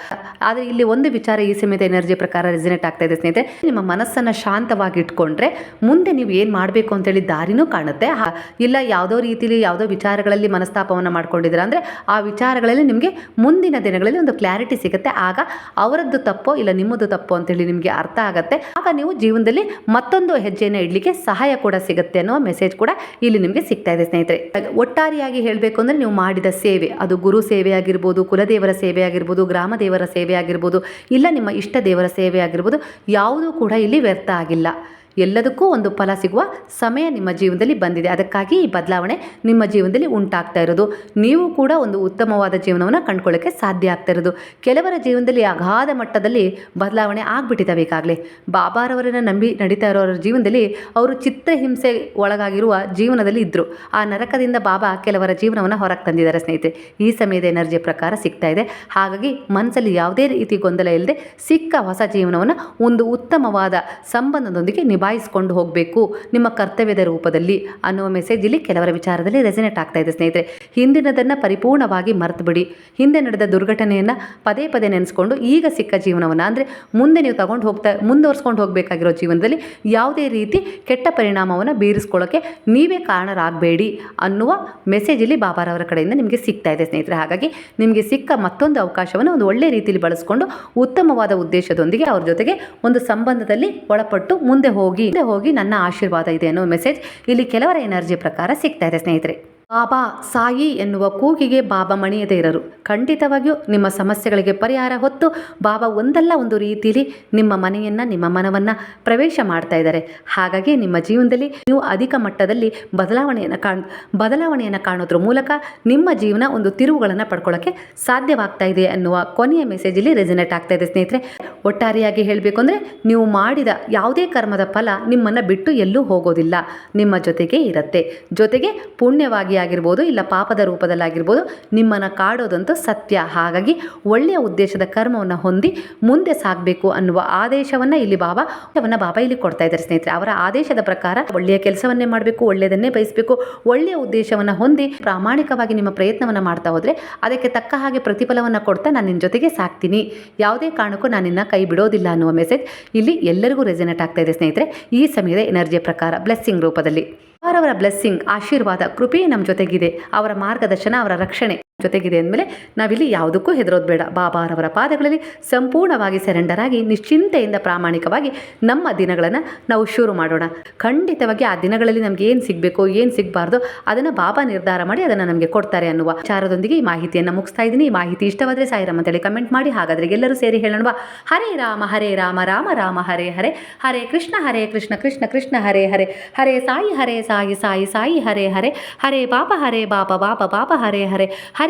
A: ಆದರೆ ಇಲ್ಲಿ ಒಂದು ವಿಚಾರ ಈ ಸಮಯದ ಎನರ್ಜಿ ಪ್ರಕಾರ ರೆಸಿನೇಟ್ ಆಗ್ತಾ ಇದೆ ಸ್ನೇಹಿತರೆ. ನಿಮ್ಮ ಮನಸ್ಸನ್ನು ಶಾಂತವಾಗಿ ಇಟ್ಕೊಂಡ್ರೆ ಮುಂದೆ ನೀವು ಏನು ಮಾಡಬೇಕು ಅಂತೇಳಿ ದಾರಿನೂ ಕಾಣುತ್ತೆ. ಇಲ್ಲ ಯಾವುದೋ ರೀತಿಲಿ ಯಾವುದೋ ವಿಚಾರಗಳಲ್ಲಿ ಮನಸ್ತಾಪವನ್ನು ಮಾಡ್ಕೊಂಡಿದ್ದೀರಾ ಅಂದರೆ ಆ ವಿಚಾರಗಳಲ್ಲಿ ನಿಮಗೆ ಮುಂದಿನ ದಿನಗಳಲ್ಲಿ ಒಂದು ಕ್ಲಾರಿಟಿ ಸಿಗುತ್ತೆ. ಆಗ ಅವರದ್ದು ತಪ್ಪೋ ಇಲ್ಲ ನಿಮ್ಮದು ತಪ್ಪೋ ಅಂತೇಳಿ ನಿಮಗೆ ಅರ್ಥ ಆಗುತ್ತೆ. ಆಗ ನೀವು ಜೀವನದಲ್ಲಿ ಮತ್ತೊಂದು ಹೆಜ್ಜೆಯನ್ನು ಇಡಲಿಕ್ಕೆ ಸಹಾಯ ಕೂಡ ಸಿಗುತ್ತೆ ಅನ್ನೋ ಮೆಸೇಜ್ ಕೂಡ ಇಲ್ಲಿ ನಿಮಗೆ ಸಿಗ್ತಾ ಇದೆ ಸ್ನೇಹಿತರೆ. ಒಟ್ಟಾರೆಯಾಗಿ ಹೇಳಬೇಕು ಅಂದರೆ ನೀವು ಮಾಡಿದ ಸೇವೆ, ಅದು ಗುರು ಸೇವೆ ಆಗಿರ್ಬೋದು, ಕುಲದೇವರ ಸೇವೆ ಆಗಿರ್ಬೋದು, ಗ್ರಾಮ ದೇವರ ಸೇವೆ ಆಗಿರ್ಬೋದು, ಇಲ್ಲ ನಿಮ್ಮ ಇಷ್ಟ ದೇವರ ಸೇವೆ ಆಗಿರ್ಬೋದು, ಯಾವುದೂ ಕೂಡ ಇಲ್ಲಿ ವ್ಯರ್ಥ ಆಗಿಲ್ಲ. ಎಲ್ಲದಕ್ಕೂ ಒಂದು ಫಲ ಸಿಗುವ ಸಮಯ ನಿಮ್ಮ ಜೀವನದಲ್ಲಿ ಬಂದಿದೆ. ಅದಕ್ಕಾಗಿ ಈ ಬದಲಾವಣೆ ನಿಮ್ಮ ಜೀವನದಲ್ಲಿ ಉಂಟಾಗ್ತಾ ಇರೋದು. ನೀವು ಕೂಡ ಒಂದು ಉತ್ತಮವಾದ ಜೀವನವನ್ನು ಕಂಡುಕೊಳ್ಳೋಕ್ಕೆ ಸಾಧ್ಯ ಆಗ್ತಾ ಇರೋದು. ಕೆಲವರ ಜೀವನದಲ್ಲಿ ಅಗಾಧ ಮಟ್ಟದಲ್ಲಿ ಬದಲಾವಣೆ ಆಗ್ಬಿಟ್ಟಿದ್ದಾವೆ ಈಗಾಗಲೇ. ಬಾಬಾರವರನ್ನು ನಂಬಿ ನಡೀತಾ ಇರೋರ ಜೀವನದಲ್ಲಿ ಅವರು ಚಿತ್ರಹಿಂಸೆ ಒಳಗಾಗಿರುವ ಜೀವನದಲ್ಲಿ ಇದ್ದರು ಆ ನರಕದಿಂದ ಬಾಬಾ ಕೆಲವರ ಜೀವನವನ್ನು ಹೊರಗೆ ತಂದಿದ್ದಾರೆ ಸ್ನೇಹಿತರೆ. ಈ ಸಮಯದ ಎನರ್ಜಿ ಪ್ರಕಾರ ಸಿಗ್ತಾ ಇದೆ. ಹಾಗಾಗಿ ಮನಸ್ಸಲ್ಲಿ ಯಾವುದೇ ರೀತಿ ಗೊಂದಲ ಇಲ್ಲದೆ ಸಿಕ್ಕ ಹೊಸ ಜೀವನವನ್ನು ಒಂದು ಉತ್ತಮವಾದ ಸಂಬಂಧದೊಂದಿಗೆ ನಿಭಾಯಿಸಿಕೊಂಡು ಹೋಗಬೇಕು ನಿಮ್ಮ ಕರ್ತವ್ಯದ ರೂಪದಲ್ಲಿ ಅನ್ನುವ ಮೆಸೇಜ್ ಇಲ್ಲಿ ಕೆಲವರ ವಿಚಾರದಲ್ಲಿ ರೆಸಿನೇಟ್ ಆಗ್ತಾ ಇದೆ ಸ್ನೇಹಿತರೆ. ಹಿಂದಿನದನ್ನು ಪರಿಪೂರ್ಣವಾಗಿ ಮರೆತುಬಿಡಿ ಹಿಂದೆ ನಡೆದ ದುರ್ಘಟನೆಯನ್ನು ಪದೇ ಪದೇ ನೆನೆಸ್ಕೊಂಡು ಈಗ ಸಿಕ್ಕ ಜೀವನವನ್ನು ಅಂದರೆ ಮುಂದೆ ನೀವು ತಗೊಂಡು ಹೋಗ್ತಾ, ಮುಂದುವರ್ಸ್ಕೊಂಡು ಹೋಗಬೇಕಾಗಿರೋ ಜೀವನದಲ್ಲಿ ಯಾವುದೇ ರೀತಿ ಕೆಟ್ಟ ಪರಿಣಾಮವನ್ನು ಬೀರಿಸ್ಕೊಳ್ಳೋಕ್ಕೆ ನೀವೇ ಕಾರಣರಾಗಬೇಡಿ ಅನ್ನುವ ಮೆಸೇಜ್ ಇಲ್ಲಿ ಬಾಬಾರವರ ಕಡೆಯಿಂದ ನಿಮಗೆ ಸಿಗ್ತಾ ಇದೆ ಸ್ನೇಹಿತರೆ. ಹಾಗಾಗಿ ನಿಮಗೆ ಸಿಕ್ಕ ಮತ್ತೊಂದು ಅವಕಾಶವನ್ನು ಒಂದು ಒಳ್ಳೆ ರೀತಿಯಲ್ಲಿ ಬಳಸಿಕೊಂಡು ಉತ್ತಮವಾದ ಉದ್ದೇಶದೊಂದಿಗೆ ಅವ್ರ ಜೊತೆಗೆ ಒಂದು ಸಂಬಂಧದಲ್ಲಿ ಒಳಪಟ್ಟು ಮುಂದೆ ಹೋಗಿ ಮುಂದೆ ಹೋಗಿ ನನ್ನ ಆಶೀರ್ವಾದ ಇದೆ ಅನ್ನೋ ಮೆಸೇಜ್ ಇಲ್ಲಿ ಕೆಲವರ ಎನರ್ಜಿ ಪ್ರಕಾರ ಸಿಗ್ತಾ ಇದೆ ಸ್ನೇಹಿತರೆ. ಬಾಬಾ ಸಾಯಿ ಎನ್ನುವ ಕೂಗಿಗೆ ಬಾಬಾ ಮಣಿಯದೇ ಇರರು. ಖಂಡಿತವಾಗಿಯೂ ನಿಮ್ಮ ಸಮಸ್ಯೆಗಳಿಗೆ ಪರಿಹಾರ ಹೊತ್ತು ಬಾಬಾ ಒಂದಲ್ಲ ಒಂದು ರೀತಿಯಲ್ಲಿ ನಿಮ್ಮ ಮನೆಯನ್ನು, ನಿಮ್ಮ ಮನವನ್ನು ಪ್ರವೇಶ ಮಾಡ್ತಾ ಇದ್ದಾರೆ. ಹಾಗಾಗಿ ನಿಮ್ಮ ಜೀವನದಲ್ಲಿ ನೀವು ಅಧಿಕ ಮಟ್ಟದಲ್ಲಿ ಬದಲಾವಣೆಯನ್ನು ಕಾಣ್, ಬದಲಾವಣೆಯನ್ನು ಕಾಣೋದ್ರ ಮೂಲಕ ನಿಮ್ಮ ಜೀವನ ಒಂದು ತಿರುವುಗಳನ್ನು ಪಡ್ಕೊಳ್ಳೋಕ್ಕೆ ಸಾಧ್ಯವಾಗ್ತಾ ಇದೆ ಅನ್ನುವ ಕೊನೆಯ ಮೆಸೇಜಲ್ಲಿ ರೆಸಿನೇಟ್ ಆಗ್ತಾ ಇದೆ ಸ್ನೇಹಿತರೆ. ಒಟ್ಟಾರೆಯಾಗಿ ಹೇಳಬೇಕು ಅಂದರೆ ನೀವು ಮಾಡಿದ ಯಾವುದೇ ಕರ್ಮದ ಫಲ ನಿಮ್ಮನ್ನು ಬಿಟ್ಟು ಎಲ್ಲೂ ಹೋಗೋದಿಲ್ಲ. ನಿಮ್ಮ ಜೊತೆಗೆ ಇರುತ್ತೆ. ಜೊತೆಗೆ ಪುಣ್ಯವಾಗಿ ಆಗಿರ್ಬೋದು ಇಲ್ಲ ಪಾಪದ ರೂಪದಲ್ಲಾಗಿರ್ಬೋದು ನಿಮ್ಮನ್ನು ಕಾಡೋದಂತೂ ಸತ್ಯ. ಹಾಗಾಗಿ ಒಳ್ಳೆಯ ಉದ್ದೇಶದ ಕರ್ಮವನ್ನು ಹೊಂದಿ ಮುಂದೆ ಸಾಗಬೇಕು ಅನ್ನುವ ಆದೇಶವನ್ನು ಇಲ್ಲಿ ಬಾಬಾ ಅವನ್ನ ಬಾಬಾ ಇಲ್ಲಿ ಕೊಡ್ತಾ ಇದ್ದಾರೆ ಸ್ನೇಹಿತರೆ. ಅವರ ಆದೇಶದ ಪ್ರಕಾರ ಒಳ್ಳೆಯ ಕೆಲಸವನ್ನೇ ಮಾಡಬೇಕು, ಒಳ್ಳೆಯದನ್ನೇ ಬಯಸಬೇಕು, ಒಳ್ಳೆಯ ಉದ್ದೇಶವನ್ನು ಹೊಂದಿ ಪ್ರಾಮಾಣಿಕವಾಗಿ ನಿಮ್ಮ ಪ್ರಯತ್ನವನ್ನು ಮಾಡ್ತಾ ಹೋದರೆ ಅದಕ್ಕೆ ತಕ್ಕ ಹಾಗೆ ಪ್ರತಿಫಲವನ್ನು ಕೊಡ್ತಾ ನಾನು ನಿನ್ನ ಜೊತೆಗೆ ಸಾಕ್ತೀನಿ ಯಾವುದೇ ಕಾರಣಕ್ಕೂ ನಾನು ನಿನ್ನ ಕೈ ಬಿಡೋದಿಲ್ಲ ಅನ್ನುವ ಮೆಸೇಜ್ ಇಲ್ಲಿ ಎಲ್ಲರಿಗೂ ರೆಸಿನೇಟ್ ಆಗ್ತಾ ಇದೆ ಸ್ನೇಹಿತರೆ. ಈ ಸಮಯದ ಎನರ್ಜಿಯ ಪ್ರಕಾರ ಬ್ಲೆಸ್ಸಿಂಗ್ ರೂಪದಲ್ಲಿ. ಅವರವರ ಬ್ಲೆಸ್ಸಿಂಗ್ ಆಶೀರ್ವಾದ ಕೃಪೆ ನಮ್ಮ ಜೊತೆಗಿದೆ. ಅವರ ಮಾರ್ಗದರ್ಶನ ಅವರ ರಕ್ಷಣೆ. ಜೊತೆಗಿದೆ ಅಂದಮೇಲೆ ನಾವಿಲ್ಲಿ ಯಾವುದಕ್ಕೂ ಹೆದರೋದು ಬೇಡ. ಬಾಬಾರವರ ಪಾದಗಳಲ್ಲಿ ಸಂಪೂರ್ಣವಾಗಿ ಸೆರೆಂಡರ್ ಆಗಿ ನಿಶ್ಚಿಂತೆಯಿಂದ ಪ್ರಾಮಾಣಿಕವಾಗಿ ನಮ್ಮ ದಿನಗಳನ್ನು ನಾವು ಶುರು ಮಾಡೋಣ. ಖಂಡಿತವಾಗಿ ಆ ದಿನಗಳಲ್ಲಿ ನಮಗೆ ಏನು ಸಿಗಬೇಕು, ಏನು ಸಿಗಬಾರ್ದು, ಅದನ್ನು ಬಾಬಾ ನಿರ್ಧಾರ ಮಾಡಿ ಅದನ್ನು ನಮಗೆ ಕೊಡ್ತಾರೆ ಅನ್ನುವ ವಿಚಾರದೊಂದಿಗೆ ಈ ಮಾಹಿತಿಯನ್ನು ಮುಗಿಸ್ತಾ ಇದ್ದೀನಿ. ಈ ಮಾಹಿತಿ ಇಷ್ಟವಾದರೆ ಸಾಯಿರಾಮ್ ಅಂತೇಳಿ ಕಮೆಂಟ್ ಮಾಡಿ, ಹಾಗಾದರೆ ಎಲ್ಲರೂ ಸೇರಿ ಹೇಳೋಣ ಹರೇ ರಾಮ ಹರೇ ರಾಮ ರಾಮ ರಾಮ, ಹರೇ ಹರೇ. ಹರೇ ಕೃಷ್ಣ ಹರೇ ಕೃಷ್ಣ ಕೃಷ್ಣ ಕೃಷ್ಣ, ಹರೇ ಹರೇ. ಹರೇ ಸಾಯಿ ಹರೇ ಸಾಯಿ ಸಾಯಿ ಸಾಯಿ, ಹರೇ ಹರೇ. ಹರೇ ಬಾಪ ಹರೇ ಬಾಪ ಬಾಪ ಬಾಪ ಹರೇ. ಹರೇ